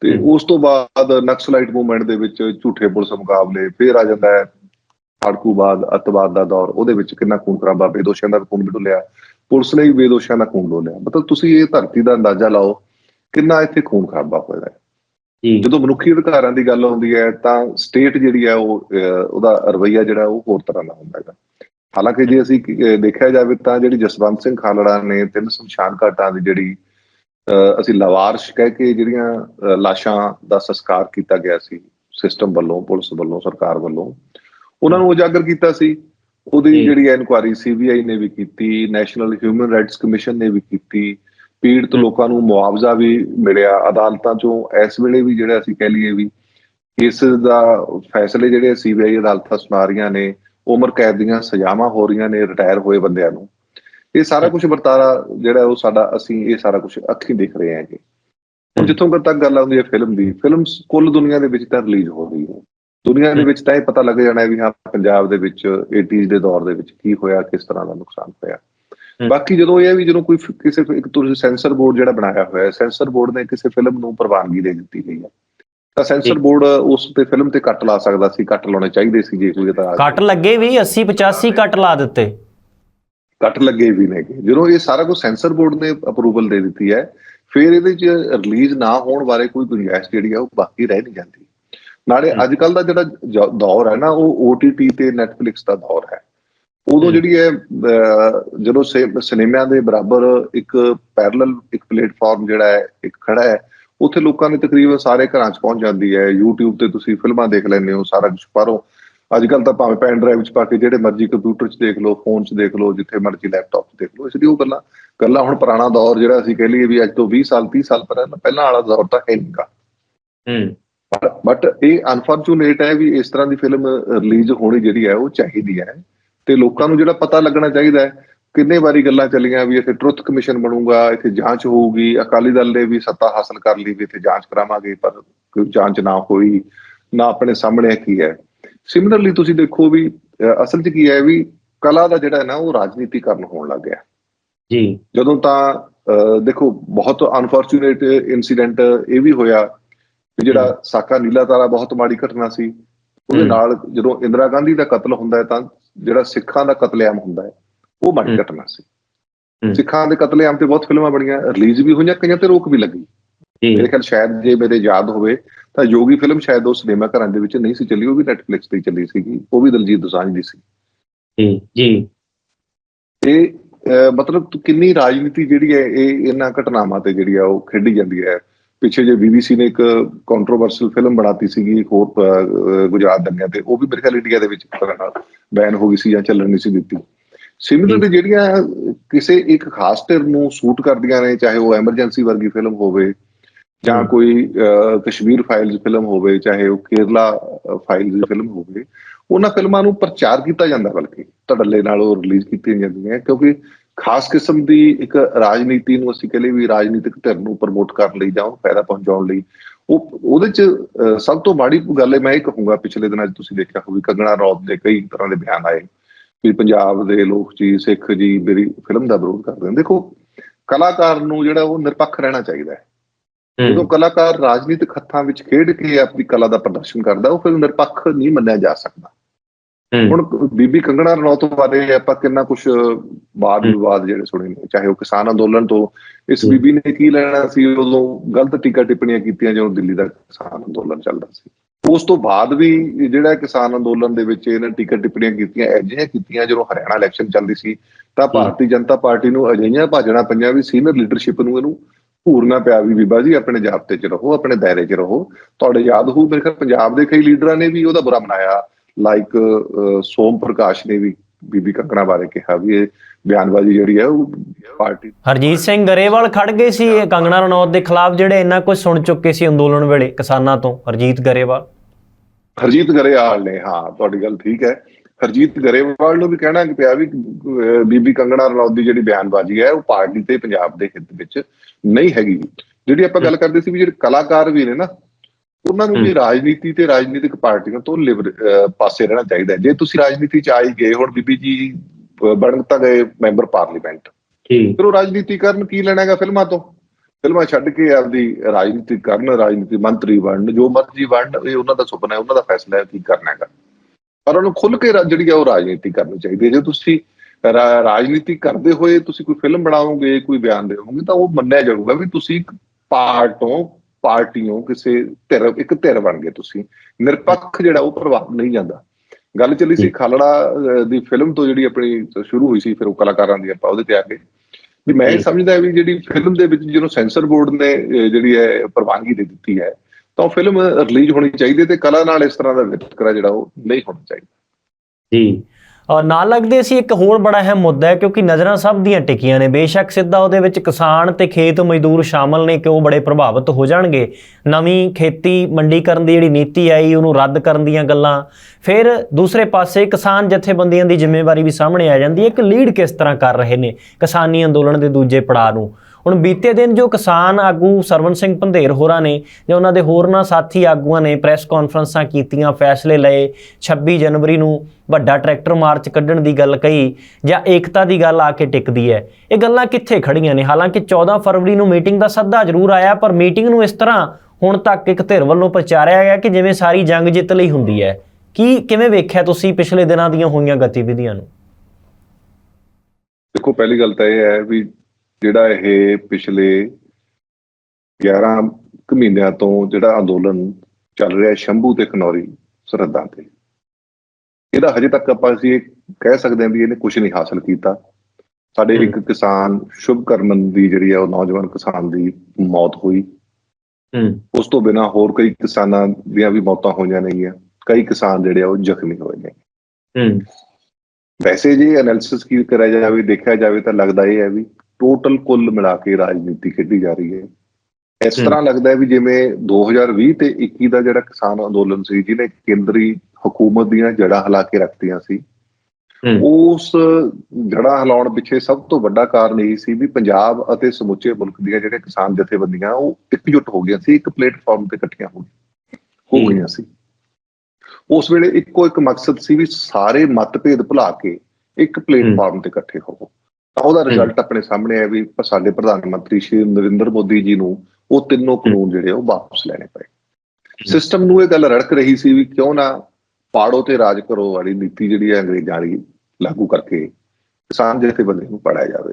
ਤੇ। ਉਸ ਤੋਂ ਬਾਅਦ ਨਕਸਲਾਈਟ ਮੂਵਮੈਂਟ ਦੇ ਵਿੱਚ ਝੂਠੇ ਪੁਲਿਸ ਮੁਕਾਬਲੇ ਫੇਰ ਆ ਜਾਂਦਾ ਹੈ। ਹੜਕੂਬਾਦ ਅਤਵਾਦ ਦਾ ਦੌਰ ਉਹਦੇ ਵਿੱਚ ਕਿੰਨਾ ਖੂਨ ਖਰਾਬਾ ਬੇਦੋਸ਼ਾਂ ਦਾ ਖੂਨ ਡੁੱਲਿਆ। ਪੁਲਿਸ ਨੇ ਵੀ ਬੇਦੋਸ਼ਾਂ ਦਾ ਖੂਨ ਡੋਲਿਆ। ਮਤਲਬ ਤੁਸੀਂ ਇਹ ਧਰਤੀ ਦਾ ਅੰਦਾਜ਼ਾ ਲਾਓ ਕਿੰਨਾ ਇੱਥੇ ਖੂਨ ਖਰਾਬਾ ਹੋਇਆ ਹੈ। ਜਦੋਂ ਮਨੁੱਖੀ ਅਧਿਕਾਰਾਂ ਦੀ ਗੱਲ ਹੁੰਦੀ ਹੈ ਤਾਂ ਸਟੇਟ ਜਿਹੜੀ ਹੈ ਉਹ ਉਹਦਾ ਰਵਈਆ ਜਿਹੜਾ ਉਹ ਹੋਰ ਤਰ੍ਹਾਂ ਦਾ ਹੁੰਦਾ ਹੈਗਾ। ਹਾਲਾਂਕਿ ਜੇ ਅਸੀਂ ਦੇਖਿਆ ਜਾਵੇ ਤਾਂ ਜਿਹੜੀ ਜਸਵੰਤ ਸਿੰਘ ਖਾਲੜਾ ਨੇ ਤਿੰਨ ਸ਼ਮਸ਼ਾਨ ਘਾਟਾਂ ਦੀ ਜਿਹੜੀ ਅਸੀਂ ਲਵਾਰਸ਼ ਕਹਿ ਕੇ ਜਿਹੜੀਆਂ ਲਾਸ਼ਾਂ ਦਾ ਸੰਸਕਾਰ ਕੀਤਾ ਗਿਆ ਸੀ ਸਿਸਟਮ ਵੱਲੋਂ ਪੁਲਿਸ ਵੱਲੋਂ ਸਰਕਾਰ ਵੱਲੋਂ ਉਹਨਾਂ ਨੂੰ ਉਜਾਗਰ ਕੀਤਾ ਸੀ। ਉਹਦੀ ਜੀ। ਜਿਹੜੀ ਇਨਕੁਆਰੀ ਸੀਬੀਆਈ ਨੇ ਵੀ ਕੀਤੀ ਨੈਸ਼ਨਲ ਹਿਊਮਨ ਰਾਈਟਸ ਕਮਿਸ਼ਨ ਨੇ ਵੀ ਕੀਤੀ ਪੀੜਤ। ਲੋਕਾਂ ਨੂੰ ਮੁਆਵਜ਼ਾ ਵੀ ਮਿਲਿਆ। ਅਦਾਲਤਾਂ ਚੋਂ ਇਸ ਵੇਲੇ ਵੀ ਜਿਹੜਾ ਅਸੀਂ ਕਹਿ ਲਈਏ ਵੀ ਇਸ ਦਾ ਫੈਸਲੇ ਜਿਹੜੇ ਸੀਬੀਆਈ ਅਦਾਲਤਾਂ ਸੁਣਾ ਰਹੀਆਂ ਨੇ ਉਮਰ ਕੈਦ ਦੀਆਂ ਸਜ਼ਾਵਾਂ ਹੋ ਰਹੀਆਂ ਨੇ ਰਿਟਾਇਰ ਹੋਏ ਬੰਦਿਆਂ ਨੂੰ। ਇਹ ਸਾਰਾ ਕੁਝ ਵਰਤਾਰਾ ਜਿਹੜਾ ਉਹ ਸਾਡਾ ਅਸੀਂ ਇਹ ਸਾਰਾ ਕੁਝ ਅੱਖੀਂ ਦੇਖ ਰਹੇ ਹਾਂਗੇ। ਹੁਣ ਜਿੱਥੋਂ ਤੱਕ ਗੱਲ ਆਉਂਦੀ ਹੈ ਫਿਲਮ ਦੀ ਫਿਲਮ ਕੁੱਲ ਦੁਨੀਆ ਦੇ ਵਿੱਚ ਤਾਂ ਰਿਲੀਜ਼ ਹੋ ਰਹੀ ਹੈ। ਦੁਨੀਆ ਦੇ ਵਿੱਚ ਤਾਂ ਇਹ ਪਤਾ ਲੱਗ ਜਾਣਾ ਹੈ ਵੀ ਹਾਂ ਪੰਜਾਬ ਦੇ ਵਿੱਚ 80s ਦੇ ਦੌਰ ਦੇ ਵਿੱਚ ਕੀ ਹੋਇਆ ਕਿਸ ਤਰ੍ਹਾਂ ਦਾ ਨੁਕਸਾਨ ਹੋਇਆ। ਬਾਕੀ ਜਦੋਂ ਇਹ ਹੈ ਵੀ ਜਦੋਂ ਕੋਈ ਕਿਸੇ ਇੱਕ ਤੁਸੀਂ ਸੈਂਸਰ ਬੋਰਡ ਜਿਹੜਾ ਬਣਾਇਆ ਹੋਇਆ ਹੈ ਸੈਂਸਰ ਬੋਰਡ ਨੇ ਕਿਸੇ ਫਿਲਮ ਨੂੰ ਪ੍ਰਵਾਨਗੀ ਦੇ ਦਿੱਤੀ ਗਈ ਹੈ। ਤਾਂ ਸੈਂਸਰ। ਬੋਰਡ ਉਸ ਤੇ ਫਿਲਮ ਤੇ ਕੱਟ ਲਾ ਸਕਦਾ ਸੀ ਕੱਟ ਲਾਉਣੇ ਚਾਹੀਦੇ ਸੀ ਜੇ ਕੋਈ ਇਹਦਾ ਕੱਟ ਲੱਗੇ ਵੀ 80 85 ਕੱਟ ਲਾ ਦਿੱਤੇ। ਕੱਟ ਲੱਗੇ ਵੀ ਨੇਗੇ। ਜਦੋਂ ਇਹ ਸਾਰਾ ਕੁਝ ਸੈਂਸਰ ਬੋਰਡ ਨੇ ਅਪਰੂਵਲ ਦੇ ਦਿੱਤੀ ਹੈ ਫਿਰ ਇਹਦੇ ਚ ਰਿਲੀਜ਼ ਨਾ ਹੋਣ ਬਾਰੇ ਕੋਈ ਗੁੰਜਾਇਸ਼ ਜਿਹੜੀ ਹੈ ਉਹ ਬਾਕੀ ਰਹਿ ਨਹੀਂ ਜਾਂਦੀ। ਨਾਲੇ। ਅੱਜ ਕੱਲ ਦਾ ਜਿਹੜਾ ਦੌਰ ਹੈ ਨਾ ਉਹ OTT ਤੇ Netflix ਦਾ ਦੌਰ ਹੈ। ਉਦੋਂ। ਜਿਹੜੀ ਹੈ ਜਦੋਂ ਸਿਨੇਮਿਆਂ ਦੇ ਬਰਾਬਰ ਇੱਕ ਪੈਰਲਲ ਇੱਕ ਪਲੇਟਫਾਰਮ ਜਿਹੜਾ ਹੈ ਇੱਕ ਖੜਾ ਹੈ ਉੱਥੇ ਲੋਕਾਂ ਨੇ ਤਕਰੀਬਨ ਸਾਰੇ ਘਰਾਂ 'ਚ ਪਹੁੰਚ ਜਾਂਦੀ ਹੈ। YouTube ਤੇ ਤੁਸੀਂ ਫਿਲਮਾਂ ਦੇਖ ਲੈਂਦੇ ਹੋ ਸਾਰਾ ਕੁਝ ਬਾਹਰੋਂ ਅੱਜ ਕੱਲ ਤਾਂ ਭਾਵੇਂ ਪੈਨ ਡਰਾਈਵ 'ਚ ਪਾ ਕੇ ਜਿਹੜੇ ਮਰਜ਼ੀ ਕੰਪਿਊਟਰ 'ਚ ਦੇਖ ਲਓ ਫੋਨ 'ਚ ਦੇਖ ਲਓ ਜਿੱਥੇ ਮਰਜ਼ੀ ਲੈਪਟਾਪ 'ਚ ਦੇਖ ਲਓ ਇਸ ਲਈ ਉਹ ਗੱਲਾਂ ਗੱਲਾਂ ਹੁਣ ਪੁਰਾਣਾ ਦੌਰ ਜਿਹੜਾ ਅਸੀਂ ਕਹਿ ਲਈਏ ਵੀ ਅੱਜ ਤੋਂ 20 ਸਾਲ 30 ਸਾਲ ਪਹਿਲਾਂ ਪਹਿਲਾਂ ਵਾਲਾ ਦੌਰ ਤਾਂ ਹੈ ਨਹੀਂਗਾ ਹੂੰ। ਬਟ ਇਹ ਅਨਫੋਰਚੂਨੇਟ ਹੈ ਵੀ ਇਸ ਤਰ੍ਹਾਂ ਦੀ ਫਿਲਮ ਰਿਲੀਜ਼ ਹੋਣੀ ਜਿਹੜੀ ਹੈ ਉਹ ਚਾਹੀਦੀ ਹੈ। ਤੇ ਲੋਕਾਂ ਨੂੰ ਜਿਹੜਾ ਪਤਾ ਲੱਗਣਾ ਚਾਹੀਦਾ ਹੈ ਕਿੰਨੇ ਵਾਰੀ ਗੱਲਾਂ ਚੱਲੀਆਂ ਵੀ ਇੱਥੇ ਟਰੁੱਥ ਕਮਿਸ਼ਨ ਬਣੂਗਾ ਇੱਥੇ ਜਾਂਚ ਹੋਊਗੀ ਅਕਾਲੀ ਦਲ ਨੇ ਵੀ ਸੱਤਾ ਹਾਸਲ ਕਰ ਲਈ ਵੀ ਇੱਥੇ ਜਾਂਚ ਕਰਾਵਾਂਗੇ ਪਰ ਕੋਈ ਜਾਂਚ ਨਾ ਹੋਈ ਨਾ ਆਪਣੇ ਸਾਹਮਣੇ ਕੀ ਹੈ। ਸਿਮਿਲਰਲੀ ਤੁਸੀਂ ਦੇਖੋ ਵੀ ਅਸਲ 'ਚ ਕੀ ਹੈ ਵੀ ਕਲਾ ਦਾ ਜਿਹੜਾ ਹੈ ਨਾ ਉਹ ਰਾਜਨੀਤੀਕਰਨ ਹੋਣ ਲੱਗ ਗਿਆ। ਜੀ। ਜਦੋਂ ਤਾਂ ਦੇਖੋ ਬਹੁਤ ਅਨਫੋਰਚੂਨੇਟ ਇਨਸੀਡੈਂਟ ਇਹ ਵੀ ਹੋਇਆ। ਵੀ ਜਿਹੜਾ ਸਾਕਾ ਨੀਲਾ ਤਾਰਾ ਬਹੁਤ ਮਾੜੀ ਘਟਨਾ ਸੀ ਉਹਦੇ। ਨਾਲ ਜਦੋਂ ਇੰਦਰਾ ਗਾਂਧੀ ਦਾ ਕਤਲ ਹੁੰਦਾ ਹੈ ਤਾਂ ਜਿਹੜਾ ਸਿੱਖਾਂ ਦਾ ਕਤਲੇਆਮ ਹੁੰਦਾ ਹੈ ਉਹ ਮਾੜੀ। ਘਟਨਾ ਸੀ। ਸਿੱਖਾਂ ਦੇ ਕਤਲੇਆਮ ਤੇ ਬਹੁਤ ਫਿਲਮਾਂ ਬਣੀਆਂ ਰਿਲੀਜ਼ ਵੀ ਹੋਈਆਂ ਕਈਆਂ ਤੇ ਰੋਕ ਵੀ ਲੱਗੀ। ਮੇਰੇ ਖਿਆਲ ਸ਼ਾਇਦ ਜੇ ਮੇਰੇ ਯਾਦ ਹੋਵੇ ਤਾਂ ਯੋਗੀ ਫਿਲਮ ਸ਼ਾਇਦ ਉਹ ਸਿਨੇਮਾ ਘਰਾਂ ਦੇ ਵਿੱਚ ਨਹੀਂ ਸੀ ਚੱਲੀ ਉਹ ਵੀ ਨੈਟਫਲਿਕਸ ਤੇ ਚੱਲੀ ਸੀਗੀ ਉਹ ਵੀ ਦਲਜੀਤ ਦੋਸਾਂਝ ਦੀ ਸੀ। ਜੀ ਜੀ। ਇਹ ਮਤਲਬ ਕਿੰਨੀ ਰਾਜਨੀਤੀ ਜਿਹੜੀ ਹੈ ਇਹ ਇਹਨਾਂ ਘਟਨਾਵਾਂ ਤੇ ਜਿਹੜੀ ਆ ਉਹ ਖੇਡੀ ਜਾਂਦੀ ਹੈ। ਪਿੱਛੇ ਜੇ BBC ਨੇ ਇੱਕ ਕੰਟਰੋਵਰਸ਼ਲ ਫਿਲਮ ਬਣਾਤੀ ਸੀਗੀ ਇੱਕ ਹੋਰ ਗੁਜਰਾਤ ਦੰਗਿਆਂ ਤੇ ਉਹ ਵੀ ਮੇਰੇ ਖਿਆਲ ਇੰਡੀਆ ਦੇ ਵਿੱਚ ਬੈਨ ਹੋ ਗਈ ਸੀ ਜਾਂ ਚੱਲਣ ਨਹੀਂ ਸੀ ਦਿੱਤੀ ਸਿਮਿਲਰਲੀ ਜਿਹੜੀਆਂ ਕਿਸੇ ਇੱਕ ਖਾਸ ਧਿਰ ਨੂੰ ਸੂਟ ਕਰਦੀਆਂ ਨੇ ਚਾਹੇ ਉਹ ਐਮਰਜੈਂਸੀ ਵਰਗੀ ਫਿਲਮ ਹੋਵੇ ਜਾਂ। ਕੋਈ ਕਸ਼ਮੀਰ ਫਾਈਲਸ ਫਿਲਮ ਹੋਵੇ ਚਾਹੇ ਉਹ ਕੇਰਲਾ ਫਾਈਲਸ ਦੀ ਫਿਲਮ ਹੋਵੇ ਉਹਨਾਂ ਫਿਲਮਾਂ ਨੂੰ ਪ੍ਰਚਾਰ ਕੀਤਾ ਜਾਂਦਾ ਬਲਕਿ ਧੜੱਲੇ ਨਾਲ ਉਹ ਰਿਲੀਜ਼ ਕੀਤੀਆਂ ਜਾਂਦੀਆਂ ਕਿਉਂਕਿ ਖਾਸ ਕਿਸਮ ਦੀ ਇੱਕ ਰਾਜਨੀਤੀ ਨੂੰ ਅਸੀਂ ਕਹਿੰਦੇ ਵੀ ਰਾਜਨੀਤਿਕ ਧਿਰ ਨੂੰ ਪ੍ਰਮੋਟ ਕਰਨ ਲਈ ਜਾਂ ਉਹਨੂੰ ਫਾਇਦਾ ਪਹੁੰਚਾਉਣ ਲਈ ਉਹ ਉਹਦੇ ਚ ਸਭ ਤੋਂ ਮਾੜੀ ਗੱਲ ਹੈ ਮੈਂ ਇਹ ਕਹੂੰਗਾ ਪਿਛਲੇ ਦਿਨਾਂ 'ਚ ਤੁਸੀਂ ਦੇਖਿਆ ਹੋਵੇ ਕੰਗਣਾ ਰੌਤ ਦੇ ਕਈ ਤਰ੍ਹਾਂ ਦੇ ਬਿਆਨ ਆਏ ਵੀ ਪੰਜਾਬ ਦੇ ਲੋਕ ਜੀ ਸਿੱਖ ਜੀ ਮੇਰੀ ਫਿਲਮ ਦਾ ਵਿਰੋਧ ਕਰਦੇ ਨੇ। ਦੇਖੋ ਕਲਾਕਾਰ ਨੂੰ ਜਿਹੜਾ ਉਹ ਨਿਰਪੱਖ ਰਹਿਣਾ ਚਾਹੀਦਾ ਹੈ। ਜਦੋਂ ਕਲਾਕਾਰ ਰਾਜਨੀਤਿਕ ਹੱਥਾਂ ਵਿੱਚ ਖੇਡ ਕੇ ਆਪਣੀ ਕਲਾ ਦਾ ਪ੍ਰਦਰਸ਼ਨ ਕਰਦਾ ਉਹ ਫਿਰ ਨਿਰਪੱਖ ਨਹੀਂ ਮੰਨਿਆ ਜਾ ਸਕਦਾ। ਹੁਣ ਬੀਬੀ ਕੰਗਣਾ ਰਣੌਤ ਬਾਰੇ ਆਪਾਂ ਕਿੰਨਾ ਕੁਝ ਬਾਦ। ਵਿਵਾਦ ਜਿਹੜੇ ਸੁਣੇ ਨੇ ਚਾਹੇ ਉਹ ਕਿਸਾਨ ਅੰਦੋਲਨ ਤੋਂ ਇਸ। ਬੀਬੀ ਨੇ ਕੀ ਲੈਣਾ ਸੀ ਉਦੋਂ ਗਲਤ ਟੀਕਾ ਟਿੱਪਣੀਆਂ ਕੀਤੀਆਂ ਜਦੋਂ ਦਿੱਲੀ ਦਾ ਕਿਸਾਨ ਅੰਦੋਲਨ ਚੱਲਦਾ ਸੀ। ਉਸ ਤੋਂ ਬਾਅਦ ਵੀ ਜਿਹੜਾ ਕਿਸਾਨ ਅੰਦੋਲਨ ਦੇ ਵਿੱਚ ਇਹਨਾਂ ਟੀਕਾ ਟਿੱਪਣੀਆਂ ਕੀਤੀਆਂ ਅਜਿਹੀਆਂ ਕੀਤੀਆਂ ਜਦੋਂ ਹਰਿਆਣਾ ਇਲੈਕਸ਼ਨ ਚੱਲਦੀ ਸੀ ਤਾਂ ਭਾਰਤੀ ਜਨਤਾ ਪਾਰਟੀ ਨੂੰ ਅਜਿਹੀਆਂ ਭਾਜਣਾ ਪਈਆਂ ਵੀ ਸੀਨੀਅਰ ਲੀਡਰਸ਼ਿਪ ਨੂੰ ਇਹਨੂੰ ਭੂਰਨਾ ਪਿਆ ਵੀ ਬੀਬਾ ਜੀ ਆਪਣੇ ਜਾਬਤੇ 'ਚ ਰਹੋ ਆਪਣੇ ਦਾਇਰੇ 'ਚ ਰਹੋ। ਤੁਹਾਡੇ ਯਾਦ ਹੋਊ ਮੇਰੇ ਖਿਆਲ ਪੰਜਾਬ ਦੇ ਕਈ ਲੀਡਰਾਂ ਨੇ ਵੀ ਉਹਦਾ ਬੁਰਾ ਮਨਾਇਆ। ਲਾਈਕ ਸੋਮ ਪ੍ਰਕਾਸ਼ ਨੇ ਵੀ ਬੀਬੀ ਕੰਗਣਾ ਬਾਰੇ ਕਿਹਾ ਵੀ ਇਹ ਬਿਆਨਬਾਜ਼ੀ ਜਿਹੜੀ ਹੈ ਉਹ ਪਾਰਟੀ ਹਰਜੀਤ ਸਿੰਘ ਗਰੇਵਾਲ ਖੜ ਗਏ ਸੀ ਇਹ ਕੰਗਣਾ ਰਣੌਤ ਦੇ ਖਿਲਾਫ ਜਿਹੜੇ ਇੰਨਾ ਕੁਝ ਸੁਣ ਚੁੱਕੇ ਸੀ ਅੰਦੋਲਨ ਵੇਲੇ ਕਿਸਾਨਾਂ ਤੋਂ ਹਰਜੀਤ ਗਰੇਵਾਲ। ਹਰਜੀਤ ਗਰੇਵਾਲ ਨੇ ਹਾਂ ਤੁਹਾਡੀ ਗੱਲ ਠੀਕ ਹੈ। ਹਰਜੀਤ ਗਰੇਵਾਲ ਨੂੰ ਵੀ ਕਹਿਣਾ ਕਿ ਪਿਆ ਵੀ ਬੀਬੀ ਕੰਗਣਾ ਰਣੌਤ ਦੀ ਜਿਹੜੀ ਬਿਆਨਬਾਜ਼ੀ ਹੈ ਉਹ ਪਾਰਟੀ ਤੇ ਪੰਜਾਬ ਦੇ ਹਿੱਤ ਵਿੱਚ ਨਹੀਂ ਹੈਗੀ। ਜਿਹੜੀ ਆਪਾਂ ਗੱਲ ਕਰਦੇ ਸੀ ਵੀ ਜਿਹੜੇ ਕਲਾਕਾਰ ਵੀ ਨੇ ਨਾ ਉਹਨਾਂ ਨੂੰ ਵੀ ਰਾਜਨੀਤੀ ਤੇ ਰਾਜਨੀਤਿਕ ਪਾਰਟੀਆਂ ਤੋਂ ਲਿਬਰ- ਪਾਸੇ ਰਹਿਣਾ ਚਾਹੀਦਾ ਹੈ। ਜੇ ਤੁਸੀਂ ਰਾਜਨੀਤੀ ਚ ਆਈ ਗਏ ਹੁਣ ਬੀਬੀ ਜੀ ਅਹ, ਬਣ ਤਾਂ ਗਏ ਮੈਂਬਰ ਪਾਰਲੀਮੈਂਟ। ਜੀ ਫਿਰ ਉਹ ਰਾਜਨੀਤੀ ਕਰਨ ਕੀ ਲੈਣਾ ਹੈਗਾ ਫਿਲਮਾਂ ਤੋਂ? ਫਿਲਮਾਂ ਛੱਡ ਕੇ ਆਪਦੀ ਰਾਜਨੀਤੀ ਕਰਨ ਰਾਜਨੀਤੀ ਮੰਤਰੀ ਬਣਨ ਜੋ ਮਰਜ਼ੀ ਬਣਨ ਇਹ ਉਹਨਾਂ ਦਾ ਸੁਪਨਾ ਹੈ ਉਹਨਾਂ ਦਾ ਫੈਸਲਾ ਹੈ ਕੀ ਕਰਨਾ ਹੈਗਾ। ਪਰ ਉਹਨੂੰ ਖੁੱਲ ਕੇ ਜਿਹੜੀ ਹੈ ਉਹ ਰਾਜਨੀਤੀ ਕਰਨੀ ਚਾਹੀਦੀ ਹੈ। ਜੇ ਤੁਸੀਂ ਰਾਜਨੀਤੀ ਕਰਦੇ ਹੋਏ ਤੁਸੀਂ ਕੋਈ ਫਿਲਮ ਬਣਾਓਗੇ ਕੋਈ ਬਿਆਨ ਦੇਵੋਗੇ ਤਾਂ ਉਹ ਮੰਨਿਆ ਜਾਊਗਾ ਵੀ ਤੁਸੀਂ ਇੱਕ ਪਾਰਟੋਂ ਪਾਰਟੀਆਂ ਕਿਸੇ ਧਿਰ ਇੱਕ ਧਿਰ ਬਣ ਗਏ ਤੁਸੀਂ। ਨਿਰਪੱਖ ਜਿਹੜਾ ਉਹ ਪ੍ਰਭਾਵ ਨਹੀਂ ਜਾਂਦਾ। ਗੱਲ ਚੱਲੀ ਸੀ ਖਾਲੜਾ ਦੀ ਫਿਲਮ ਤੋਂ ਜਿਹੜੀ ਆਪਣੀ ਸ਼ੁਰੂ ਹੋਈ ਸੀ ਫਿਰ ਉਹ ਕਲਾਕਾਰਾਂ ਦੀ ਆਪਾਂ ਉਹਦੇ ਤੇ ਆ ਗਏ। ਵੀ ਮੈਂ ਇਹ। ਸਮਝਦਾ ਵੀ ਜਿਹੜੀ ਫਿਲਮ ਦੇ ਵਿੱਚ ਜਦੋਂ ਸੈਂਸਰ ਬੋਰਡ ਨੇ ਜਿਹੜੀ ਹੈ ਪ੍ਰਵਾਨਗੀ ਦੇ ਦਿੱਤੀ ਹੈ ਤਾਂ ਉਹ ਫਿਲਮ ਰਿਲੀਜ਼ ਹੋਣੀ ਚਾਹੀਦੀ ਹੈ ਤੇ ਕਲਾ ਨਾਲ ਇਸ ਤਰ੍ਹਾਂ ਦਾ ਵਿਤਕਰਾ ਜਿਹੜਾ ਉਹ ਨਹੀਂ ਹੋਣਾ ਚਾਹੀਦਾ। ਜੀ। ਨਾਲ ਲੱਗਦੇ ਸੀ, ਇੱਕ ਹੋਰ ਬੜਾ ਅਹਿਮ ਮੁੱਦਾ ਹੈ, ਕਿਉਂਕਿ ਨਜ਼ਰਾਂ ਸਭ ਦੀਆਂ ਟਿਕੀਆਂ ਨੇ। ਬੇਸ਼ੱਕ ਸਿੱਧਾ ਉਹਦੇ ਵਿੱਚ ਕਿਸਾਨ ਤੇ ਖੇਤ ਮਜ਼ਦੂਰ ਸ਼ਾਮਲ ਨੇ ਕਿ ਉਹ ਬੜੇ ਪ੍ਰਭਾਵਿਤ ਹੋ ਜਾਣਗੇ। ਨਵੀਂ ਖੇਤੀ ਮੰਡੀਕਰਨ ਦੀ ਜਿਹੜੀ ਨੀਤੀ ਆਈ, ਉਹਨੂੰ ਰੱਦ ਕਰਨ ਦੀਆਂ ਗੱਲਾਂ। ਫਿਰ ਦੂਸਰੇ ਪਾਸੇ ਕਿਸਾਨ ਜਥੇਬੰਦੀਆਂ ਦੀ ਜ਼ਿੰਮੇਵਾਰੀ ਵੀ ਸਾਹਮਣੇ ਆ ਜਾਂਦੀ ਹੈ, ਕਿ ਲੀਡ ਕਿਸ ਤਰ੍ਹਾਂ ਕਰ ਰਹੇ ਨੇ ਕਿਸਾਨੀ ਅੰਦੋਲਨ ਦੇ ਦੂਜੇ ਪੜਾਅ ਨੂੰ। ਹੁਣ ਬੀਤੇ ਦਿਨ ਜੋ ਕਿਸਾਨ ਆਗੂ ਸਰਵਨ ਸਿੰਘ ਪੰਧੇਰ ਹੋਰਾਂ ਨੇ ਜਾਂ ਉਹਨਾਂ ਦੇ ਹੋਰਨਾਂ ਸਾਥੀ ਆਗੂਆਂ ਨੇ ਪ੍ਰੈਸ ਕਾਨਫਰੰਸਾਂ ਕੀਤੀਆਂ, ਫੈਸਲੇ ਲਏ 26 ਜਨਵਰੀ ਨੂੰ ਵੱਡਾ ਟਰੈਕਟਰ ਮਾਰਚ ਕੱਢਣ ਦੀ ਗੱਲ ਕਹੀ ਜਾਂ ਏਕਤਾ ਦੀ ਗੱਲ ਆ ਕੇ ਟਿਕਦੀ ਹੈ। ਇਹ ਗੱਲਾਂ ਕਿੱਥੇ ਖੜੀਆਂ ਨੇ? ਹਾਲਾਂਕਿ 14 ਫਰਵਰੀ ਨੂੰ ਮੀਟਿੰਗ ਦਾ ਸੱਦਾ ਜ਼ਰੂਰ ਆਇਆ, ਪਰ ਮੀਟਿੰਗ ਨੂੰ ਇਸ ਤਰ੍ਹਾਂ ਹੁਣ ਤੱਕ ਇੱਕ ਧਿਰ ਵੱਲੋਂ ਪ੍ਰਚਾਰਿਆ ਗਿਆ ਕਿ ਜਿਵੇਂ ਸਾਰੀ ਜੰਗ ਜਿੱਤ ਲਈ ਹੁੰਦੀ ਹੈ। ਕੀ, ਕਿਵੇਂ ਵੇਖਿਆ ਤੁਸੀਂ ਪਿਛਲੇ ਦਿਨਾਂ ਦੀਆਂ ਹੋਈਆਂ ਗਤੀਵਿਧੀਆਂ ਨੂੰ? ਦੇਖੋ, ਪਹਿਲੀ ਗੱਲ ਤਾਂ ਇਹ ਹੈ ਵੀ ਜਿਹੜਾ ਇਹ ਪਿਛਲੇ 11 ਕੁ ਮਹੀਨਿਆਂ ਤੋਂ ਜਿਹੜਾ ਅੰਦੋਲਨ ਚੱਲ ਰਿਹਾ ਸ਼ੰਭੂ ਤੇ ਖਨੌਰੀ ਸਰਹੱਦਾਂ ਤੇ ਇਹਦਾ ਹਜੇ ਤੱਕ ਆਪਾਂ ਅਸੀਂ ਇਹ ਕਹਿ ਸਕਦੇ ਹਾਂ ਵੀ ਇਹਨੇ ਕੁਝ ਨਹੀਂ ਹਾਸਲ ਕੀਤਾ। ਸਾਡੇ ਇੱਕ ਕਿਸਾਨ ਸ਼ੁਭ ਕਰਮਨ ਦੀ ਜਿਹੜੀ ਹੈ ਉਹ ਨੌਜਵਾਨ ਕਿਸਾਨ ਦੀ ਮੌਤ ਹੋਈ। ਉਸ ਤੋਂ ਬਿਨਾ ਹੋਰ ਕਈ ਕਿਸਾਨਾਂ ਦੀਆਂ ਵੀ ਮੌਤਾਂ ਹੋਈਆਂ ਨੇਗੀਆਂ। ਕਈ ਕਿਸਾਨ ਜਿਹੜੇ ਆ ਉਹ ਜ਼ਖਮੀ ਹੋਏ ਨੇ। ਹੂੰ। ਵੈਸੇ ਜੇ ਐਨਾਲਿਸਿਸ ਕੀ ਕਰਿਆ ਜਾਵੇ ਦੇਖਿਆ ਜਾਵੇ ਤਾਂ ਲੱਗਦਾ ਇਹ ਹੈ ਵੀ ਟੋਟਲ ਕੁੱਲ ਮਿਲਾ ਕੇ ਰਾਜਨੀਤੀ ਖੇਡੀ ਜਾ ਰਹੀ ਹੈ ਇਸ। ਤਰ੍ਹਾਂ ਲੱਗਦਾ ਹੈ ਵੀ ਜਿਵੇਂ 2020 ਤੇ 21 ਦਾ ਜਿਹੜਾ ਕਿਸਾਨ ਅੰਦੋਲਨ ਸੀ ਜਿਹਨੇ ਕੇਂਦਰੀ ਹਕੂਮਤ ਦੀਆਂ ਜੜ੍ਹਾਂ ਹਿਲਾ ਕੇ ਰੱਖਤੀਆਂ ਸੀ ਹੂੰ ਉਸ ਜੜ੍ਹਾਂ ਹਿਲਾਉਣ ਪਿੱਛੇ ਸਭ ਤੋਂ ਵੱਡਾ ਕਾਰਨ ਇਹ ਸੀ ਵੀ ਪੰਜਾਬ ਅਤੇ ਸਮੁੱਚੇ ਮੁਲਕ ਦੀਆਂ ਜਿਹੜੇ ਕਿਸਾਨ ਜਥੇਬੰਦੀਆਂ ਉਹ ਇਕਜੁੱਟ ਹੋ ਗਈਆਂ ਸੀ ਇੱਕ ਪਲੇਟਫਾਰਮ ਤੇ ਇਕੱਠੀਆਂ ਹੋ ਹੋ ਹਮ। ਗਈਆਂ ਸੀ ਉਸ ਵੇਲੇ ਇੱਕੋ ਇੱਕ ਮਕਸਦ ਸੀ ਵੀ ਸਾਰੇ ਮਤਭੇਦ ਭੁਲਾ ਕੇ ਇੱਕ ਪਲੇਟਫਾਰਮ ਤੇ ਇਕੱਠੇ ਹੋਵੋ ਤਾਂ ਉਹਦਾ ਰਿਜ਼ਲਟ ਆਪਣੇ ਸਾਹਮਣੇ ਹੈ ਵੀ ਸਾਡੇ ਪ੍ਰਧਾਨ ਮੰਤਰੀ ਸ਼੍ਰੀ ਨਰਿੰਦਰ ਮੋਦੀ ਜੀ ਨੂੰ ਉਹ ਤਿੰਨੋਂ ਕਾਨੂੰਨ ਜਿਹੜੇ ਉਹ ਵਾਪਸ ਲੈਣੇ ਪਏ। ਸਿਸਟਮ ਨੂੰ ਇਹ ਗੱਲ ਰੜਕ ਰਹੀ ਸੀ ਵੀ ਕਿਉਂ ਨਾ ਪਾੜੋ ਤੇ ਰਾਜ ਕਰੋ ਵਾਲੀ ਨੀਤੀ ਜਿਹੜੀ ਹੈ ਅੰਗਰੇਜ਼ਾਂ ਵਾਲੀ ਲਾਗੂ ਕਰਕੇ ਕਿਸਾਨ ਜਥੇਬੰਦੀ ਨੂੰ ਪੜਾਇਆ ਜਾਵੇ।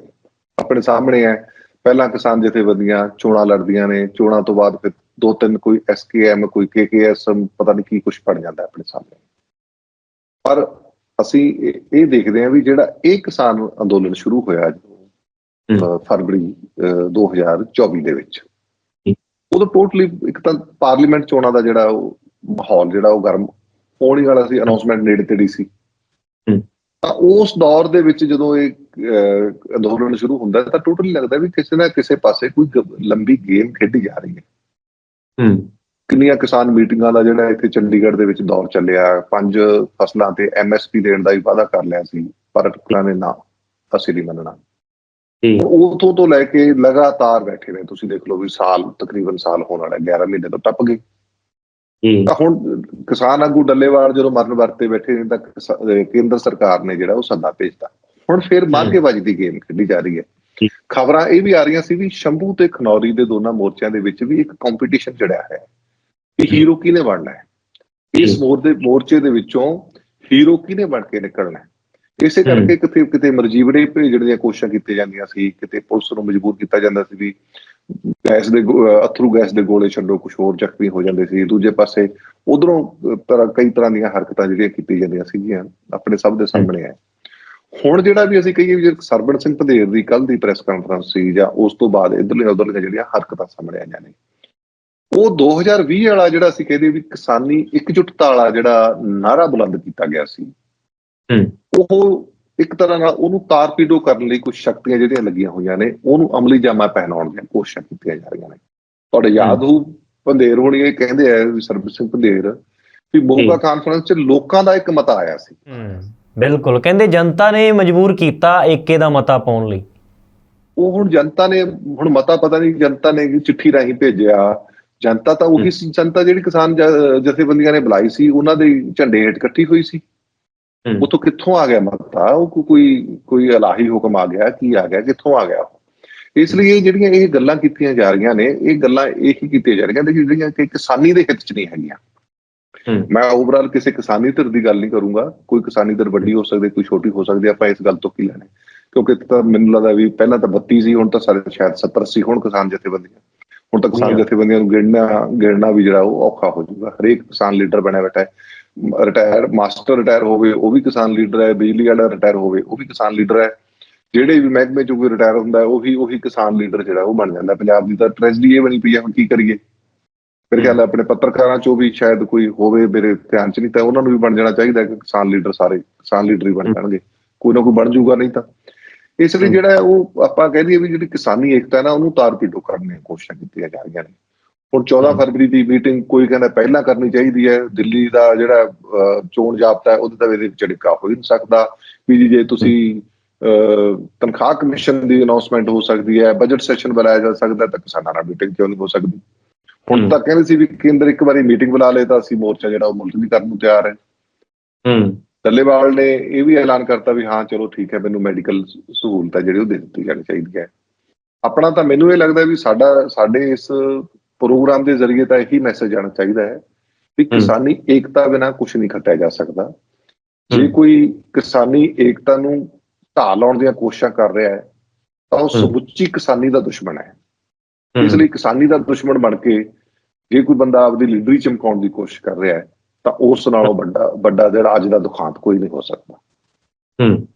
ਆਪਣੇ ਸਾਹਮਣੇ ਹੈ ਪਹਿਲਾਂ ਕਿਸਾਨ ਜਥੇਬੰਦੀਆਂ ਚੋਣਾਂ ਲੜਦੀਆਂ ਨੇ ਚੋਣਾਂ ਤੋਂ ਬਾਅਦ ਫਿਰ ਦੋ ਤਿੰਨ ਕੋਈ ਐਸਕੇਐਮ ਕੋਈ ਕੇਕੇਐਸਐਮ ਪਤਾ ਨਹੀਂ ਕੀ ਕੁਝ ਪੜ ਜਾਂਦਾ ਆਪਣੇ ਸਾਹਮਣੇ। ਪਰ ਅਸੀਂ ਇਹ- ਦੇਖਦੇ ਹਾਂ ਵੀ ਜਿਹੜਾ ਇਹ ਕਿਸਾਨ ਅੰਦੋਲਨ ਸ਼ੁਰੂ ਹੋਇਆ ਫਰਵਰੀ ਅਹ, 2024 ਦੇ ਵਿੱਚ। ਉਦੋਂ ਟੋਟਲੀ ਇੱਕ ਤਾਂ ਪਾਰਲੀਮੈਂਟ ਚੋਣਾਂ ਦਾ ਜਿਹੜਾ ਉਹ ਮਾਹੌਲ ਜਿਹੜਾ ਉਹ ਗਰਮ ਹੋਣ ਹੀ ਵਾਲਾ ਸੀ ਅਨਾਉਂਸਮੈਂਟ ਨੇੜੇ ਤੇੜੀ ਸੀ। ਤਾਂ ਉਸ ਦੌਰ ਦੇ ਵਿੱਚ ਜਦੋਂ ਇਹ ਅੰਦੋਲਨ ਸ਼ੁਰੂ ਹੁੰਦਾ ਤਾਂ ਟੋਟਲੀ ਲੱਗਦਾ ਵੀ ਕਿਸੇ ਨਾ ਕਿਸੇ ਪਾਸੇ ਕੋਈ ਲੰਬੀ ਗੇਮ ਖੇਡੀ ਜਾ ਰਹੀ ਹੈ। ਹੂੰ। ਕਿੰਨੀਆਂ ਕਿਸਾਨ ਮੀਟਿੰਗਾਂ ਦਾ ਜਿਹੜਾ ਇੱਥੇ ਚੰਡੀਗੜ੍ਹ ਦੇ ਵਿੱਚ ਦੌਰ ਚੱਲਿਆ ਪੰਜ ਫਸਲਾਂ ਤੇ ਐਮਐਸਪੀ ਦੇਣ ਦਾ ਵੀ ਵਾਅਦਾ ਕਰ ਲਿਆ ਸੀ ਪਰ ਅਟਕਲਾਂ ਨੇ ਨਾ ਅਸੀਂ ਨਹੀਂ ਮੰਨਣਾ। ਉਥੋਂ ਤੋਂ ਲੈ ਕੇ ਲਗਾਤਾਰ ਬੈਠੇ ਨੇ ਤੁਸੀਂ ਦੇਖ ਲਓ ਵੀ ਸਾਲ ਤਕਰੀਬਨ ਸਾਲ ਹੋਣ ਵਾਲਾ 11 ਮਹੀਨੇ ਤੋਂ ਟੱਪ ਗਏ। ਤਾਂ ਹੁਣ ਕਿਸਾਨ ਆਗੂ ਡੱਲੇਵਾਲ ਜਦੋਂ ਮਰਨ ਵਰਤੇ ਬੈਠੇ ਨੇ ਤਾਂ ਕੇਂਦਰ ਸਰਕਾਰ ਨੇ ਜਿਹੜਾ ਉਹ ਸੱਦਾ ਭੇਜਤਾ। ਹੁਣ ਫਿਰ ਮਾਰਕੇਬਾਜ਼ੀ ਦੀ ਗੇਮ ਖੇਡੀ ਜਾ ਰਹੀ ਹੈ। ਖਬਰਾਂ ਇਹ ਵੀ ਆ ਰਹੀਆਂ ਸੀ ਵੀ ਸ਼ੰਭੂ ਤੇ ਖਨੌਰੀ ਦੇ ਦੋਨਾਂ ਮੋਰਚਿਆਂ ਦੇ ਵਿੱਚ ਵੀ ਇੱਕ ਕੰਪੀਟੀਸ਼ਨ ਜੜਿਆ ਹੈ। ਕਿ ਹੀਰੋ ਕਿਹਨੇ ਬਣਨਾ ਹੈ? ਇਸ ਮੋਰ ਦੇ ਮੋਰਚੇ ਦੇ ਵਿੱਚੋਂ ਹੀਰੋ ਕਿਹਨੇ ਬਣ ਕੇ ਨਿਕਲਣਾ ਹੈ? ਇਸੇ। ਕਰਕੇ ਕਿਤੇ ਕਿਤੇ ਮਰਜੀਵੜੇ ਭੇਜਣ ਦੀਆਂ ਕੋਸ਼ਿਸ਼ਾਂ ਕੀਤੀਆਂ ਜਾਂਦੀਆਂ ਸੀ ਕਿਤੇ ਪੁਲਿਸ ਨੂੰ ਮਜਬੂਰ ਕੀਤਾ ਜਾਂਦਾ ਸੀ ਵੀ ਗੈਸ ਦੇ ਅਥਰੂ ਗੈਸ ਦੇ ਗੋਲੇ ਛੱਡੋ ਕੁਝ ਹੋਰ ਜ਼ਖਮੀ ਹੋ ਜਾਂਦੇ ਸੀ। ਦੂਜੇ ਪਾਸੇ ਉਧਰੋਂ ਤਰ੍ਹਾਂ ਕਈ ਤਰ੍ਹਾਂ ਦੀਆਂ ਹਰਕਤਾਂ ਜਿਹੜੀਆਂ ਕੀਤੀਆਂ ਜਾਂਦੀਆਂ ਸੀਗੀਆਂ ਆਪਣੇ ਸਭ ਦੇ ਸਾਹਮਣੇ ਹੈ। ਹੁਣ ਜਿਹੜਾ ਵੀ ਅਸੀਂ ਕਹੀਏ ਵੀ ਜੇ ਸਰਬਣ ਸਿੰਘ ਪੰਧੇਰ ਦੀ ਕੱਲ ਦੀ ਪ੍ਰੈਸ ਕਾਨਫਰੰਸ ਸੀ ਜਾਂ ਉਸ ਤੋਂ ਬਾਅਦ ਇਧਰਲੇ ਉਧਰਲੀਆਂ ਜਿਹੜੀਆਂ ਹਰਕਤਾਂ ਸਾਹਮਣੇ ਆਈਆਂ ਨੇ ਉਹ 2020 ਵਾਲਾ ਜਿਹੜਾ ਅਸੀਂ ਕਹਿੰਦੇ ਵੀ ਕਿਸਾਨੀ ਇਕਜੁੱਟਤਾ ਵਾਲਾ ਜਿਹੜਾ ਨਾਰਾ ਬੁਲੰਦ ਕੀਤਾ ਗਿਆ ਸੀ ਹੂੰ। ਉਹ ਇੱਕ ਤਰ੍ਹਾਂ ਨਾਲ ਉਹਨੂੰ ਤਾਰਪੀਡੋ ਕਰਨ ਲਈ ਕੁਝ ਸ਼ਕਤੀਆਂ ਜਿਹੜੀਆਂ ਲੱਗੀਆਂ ਹੋਈਆਂ ਨੇ ਉਹਨੂੰ ਅਮਲੀ ਜਾਮਾ ਪਹਿਨਾਉਣ ਦੀਆਂ ਕੋਸ਼ਿਸ਼ਾਂ ਕੀਤੀਆਂ ਜਾ ਰਹੀਆਂ ਨੇ। ਤੁਹਾਡੇ ਯਾਦ ਹੋਊ ਪੰਧੇਰ ਹੋਣੀ ਇਹ ਕਹਿੰਦੇ ਆ ਵੀ ਸਰਬਜੀਤ ਸਿੰਘ ਪੰਧੇਰ ਵੀ ਮੋਗਾ। ਕਾਨਫਰੰਸ 'ਚ ਲੋਕਾਂ ਦਾ ਇੱਕ ਮਤਾ ਆਇਆ ਸੀ। ਹੂੰ ਬਿਲਕੁਲ। ਕਹਿੰਦੇ ਜਨਤਾ ਨੇ ਮਜਬੂਰ ਕੀਤਾ ਏਕੇ ਦਾ ਮਤਾ ਪਾਉਣ ਲਈ। ਉਹ ਹੁਣ ਜਨਤਾ ਨੇ ਹੁਣ ਮਤਾ ਪਤਾ ਨਹੀਂ ਜਨਤਾ ਨੇ ਚਿੱਠੀ ਰਾਹੀਂ ਭੇਜਿਆ ਜਨਤਾ ਤਾਂ ਉਹੀ ਸੀ ਜਨਤਾ ਜਿਹੜੀ ਕਿਸਾਨ ਜਥੇਬੰਦੀਆਂ ਨੇ ਬੁਲਾਈ ਸੀ ਉਹਨਾਂ ਦੇ ਝੰਡੇ ਹੇਠ ਇਕੱਠੀ ਹੋਈ ਸੀ। ਉਥੋਂ ਕਿੱਥੋਂ ਆ ਗਿਆ ਮਤਾ? ਉਹ ਕੋਈ ਕੋਈ ਇਲਾਹੀ ਹੁਕਮ ਆ ਗਿਆ ਕੀ ਆ ਗਿਆ? ਕਿੱਥੋਂ ਆ ਗਿਆ? ਇਸ ਲਈ ਇਹ ਜਿਹੜੀਆਂ ਇਹ ਗੱਲਾਂ ਕੀਤੀਆਂ ਜਾ ਰਹੀਆਂ ਨੇ ਇਹ ਗੱਲਾਂ ਇਹ ਹੀ ਕੀਤੀਆਂ ਜਾ ਰਹੀਆਂ ਨੇ ਜਿਹੜੀਆਂ ਕਿ ਕਿਸਾਨੀ ਦੇ ਹਿੱਤ 'ਚ ਨਹੀਂ ਹੈਗੀਆਂ। ਮੈਂ ਓਵਰਆਲ ਕਿਸੇ ਕਿਸਾਨੀ ਧਿਰ ਦੀ ਗੱਲ ਨਹੀਂ ਕਰੂੰਗਾ। ਕੋਈ ਕਿਸਾਨੀ ਧਿਰ ਵੱਡੀ ਹੋ ਸਕਦੀ ਕੋਈ ਛੋਟੀ ਹੋ ਸਕਦੀ ਆਪਾਂ ਇਸ ਗੱਲ ਤੋਂ ਕੀ ਲੈਣੇ? ਕਿਉਂਕਿ ਤਾਂ ਮੈਨੂੰ ਲੱਗਦਾ ਵੀ ਪਹਿਲਾਂ ਤਾਂ 32 ਸੀ ਹੁਣ ਤਾਂ ਸਾਰੇ ਸ਼ਾਇਦ 70 80 ਹੁਣ ਕਿਸਾਨ ਜਥੇਬੰਦੀਆਂ। ਹੁਣ ਤਾਂ ਕਿਸਾਨ. ਜਥੇਬੰਦੀਆਂ ਨੂੰ ਗਿਣਨਾ ਗਿਣਨਾ ਵੀ ਜਿਹੜਾ ਉਹ ਔਖਾ ਹੋ ਜਾਊਗਾ। ਹਰੇਕ ਕਿਸਾਨ ਲੀਡਰ ਬਣਿਆ ਬੈਠਾ ਹੈ। ਰਿਟਾਇਰ ਮਾਸਟਰ ਰਿਟਾਇਰ ਹੋਵੇ ਉਹ ਵੀ ਕਿਸਾਨ ਲੀਡਰ ਹੈ। ਬਿਜਲੀ ਵਾਲਾ ਰਿਟਾਇਰ ਹੋਵੇ ਉਹ ਵੀ ਕਿਸਾਨ ਲੀਡਰ ਹੈ। ਜਿਹੜੇ ਵੀ ਮਹਿਕਮੇ ਚੋਂ ਕੋਈ ਰਿਟਾਇਰ ਹੁੰਦਾ ਹੈ, ਉਹੀ ਉਹੀ ਕਿਸਾਨ ਲੀਡਰ ਜਿਹੜਾ ਉਹ ਬਣ ਜਾਂਦਾ। ਪੰਜਾਬ ਦੀ ਤਾਂ ਟ੍ਰੈਜਡੀ ਇਹ ਬਣੀ ਪਈ ਹੈ ਹੁਣ ਕੀ ਕਰੀਏ? ਫਿਰ ਖਿਆਲ ਆਪਣੇ ਪੱਤਰਕਾਰਾਂ ਚੋਂ ਵੀ ਸ਼ਾਇਦ ਕੋਈ ਹੋਵੇ ਮੇਰੇ ਧਿਆਨ ਚ ਨਹੀਂ ਤਾਂ ਉਹਨਾਂ ਨੂੰ ਵੀ ਬਣ ਜਾਣਾ ਚਾਹੀਦਾ ਕਿ ਕਿਸਾਨ ਲੀਡਰ ਸਾਰੇ ਕਿਸਾਨ ਲੀਡਰ ਹੀ ਬਣ ਜਾਣਗੇ। ਕੋਈ ਨਾ ਕੋਈ ਬਣ ਜਾਊਗਾ ਨਹੀਂ ਤਾਂ। ਇਸ ਲਈ। ਜਿਹੜਾ ਉਹ ਆਪਾਂ ਕਹਿ ਦਈਏ ਵੀ ਜਿਹੜੀ ਕਿਸਾਨੀ ਏਕਤਾ ਨਾ ਉਹਨੂੰ ਤਾਰਪੀਡੋ ਕਰਨ ਦੀਆਂ ਕੋਸ਼ਿਸ਼ਾਂ ਕੀਤੀਆਂ ਜਾ ਰਹੀਆਂ ਨੇ ਹੁਣ 14 ਹਮ। ਫਰਵਰੀ ਦੀ ਮੀਟਿੰਗ ਕੋਈ ਕਹਿੰਦਾ ਪਹਿਲਾਂ ਕਰਨੀ ਚਾਹੀਦੀ ਹੈ ਦਿੱਲੀ ਦਾ ਜਿਹੜਾ ਚੋਣ ਜਾਬਤਾ ਹੈ ਉਹਦੇ ਤਾਂ ਇਹਦੇ ਵਿੱਚ ਝਿੜਕਾ ਹੋ ਹੀ ਨਹੀਂ ਸਕਦਾ ਵੀ ਜੀ ਜੇ ਤੁਸੀਂ ਤਨਖਾਹ ਕਮਿਸ਼ਨ ਦੀ ਅਨਾਉਂਸਮੈਂਟ ਹੋ ਸਕਦੀ ਹੈ ਬਜਟ ਸੈਸ਼ਨ ਬੁਲਾਇਆ ਜਾ ਸਕਦਾ ਤਾਂ ਕਿਸਾਨਾਂ ਨਾਲ ਮੀਟਿੰਗ ਕਿਉਂ ਨਹੀਂ ਹੋ ਸਕਦੀ ਹੁਣ। ਤਾਂ ਕਹਿੰਦੇ ਸੀ ਵੀ ਕੇਂਦਰ ਇੱਕ ਵਾਰੀ ਮੀਟਿੰਗ ਬੁਲਾ ਲੇ ਤਾਂ ਅਸੀਂ ਮੋਰਚਾ ਜਿਹੜਾ ਉਹ ਮੁਲਤਵੀ ਕਰਨ ਨੂੰ ਤਿਆਰ ਹੈ ਹੂੰ ਡੱਲੇਵਾਲ ਨੇ ਇਹ ਵੀ ਐਲਾਨ ਕਰਤਾ ਵੀ ਹਾਂ ਚਲੋ ਠੀਕ ਹੈ ਮੈਨੂੰ ਮੈਡੀਕਲ ਸਹੂਲਤ ਹੈ ਜਿਹੜੀ ਉਹ ਦੇ ਦਿੱਤੀ ਜਾਣੀ ਚਾਹੀਦੀ ਹੈ ਆਪਣਾ ਤਾਂ ਮੈਨੂੰ ਇਹ ਲੱਗਦਾ ਵੀ ਸਾਡਾ ਸਾਡੇ ਇਸ ਪ੍ਰੋਗਰਾਮ ਦੇ ਜ਼ਰੀਏ ਤਾਂ ਇਹੀ ਮੈਸੇਜ ਜਾਣਾ ਚਾਹੀਦਾ ਹੈ ਵੀ ਕਿਸਾਨੀ ਏਕਤਾ ਬਿਨਾਂ ਕੁਝ ਨਹੀਂ ਖੱਟਿਆ ਜਾ ਸਕਦਾ ਜੇ। ਕੋਈ ਕਿਸਾਨੀ ਏਕਤਾ ਨੂੰ ਢਾਹ ਲਾਉਣ ਦੀਆਂ ਕੋਸ਼ਿਸ਼ਾਂ ਕਰ ਰਿਹਾ ਹੈ ਤਾਂ ਉਹ। ਸਮੁੱਚੀ ਕਿਸਾਨੀ ਦਾ ਦੁਸ਼ਮਣ ਹੂੰ। ਇਸ ਲਈ ਕਿਸਾਨੀ ਦਾ ਦੁਸ਼ਮਣ ਬਣ ਕੇ ਜੇ ਕੋਈ ਬੰਦਾ ਆਪਦੀ ਲੀਡਰੀ ਚਮਕਾਉਣ ਦੀ ਕੋਸ਼ਿਸ਼ ਕਰ ਰਿਹਾ ਹੈ ਤਾਂ ਉਸ ਨਾਲੋਂ ਵੱਡਾ ਵੱਡਾ ਜਿਹੜਾ ਅੱਜ ਦਾ ਦੁਖਾਂਤ ਕੋਈ ਨਹੀਂ ਹੋ ਸਕਦਾ। ਹੂੰ।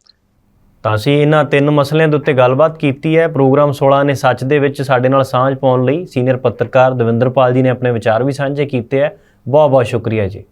ਤਾਂ ਅਸੀਂ ਇਹਨਾਂ ਤਿੰਨ ਮਸਲਿਆਂ ਦੇ ਉੱਤੇ ਗੱਲਬਾਤ ਕੀਤੀ ਹੈ। ਪ੍ਰੋਗਰਾਮ 16 ਨੇ ਸੱਚ ਦੇ ਵਿੱਚ ਸਾਡੇ ਨਾਲ ਸਾਂਝ ਪਾਉਣ ਲਈ ਸੀਨੀਅਰ ਪੱਤਰਕਾਰ ਦਵਿੰਦਰਪਾਲ ਜੀ ਨੇ ਆਪਣੇ ਵਿਚਾਰ ਵੀ ਸਾਂਝੇ ਕੀਤੇ ਹੈ। ਬਹੁਤ ਬਹੁਤ ਸ਼ੁਕਰੀਆ ਜੀ।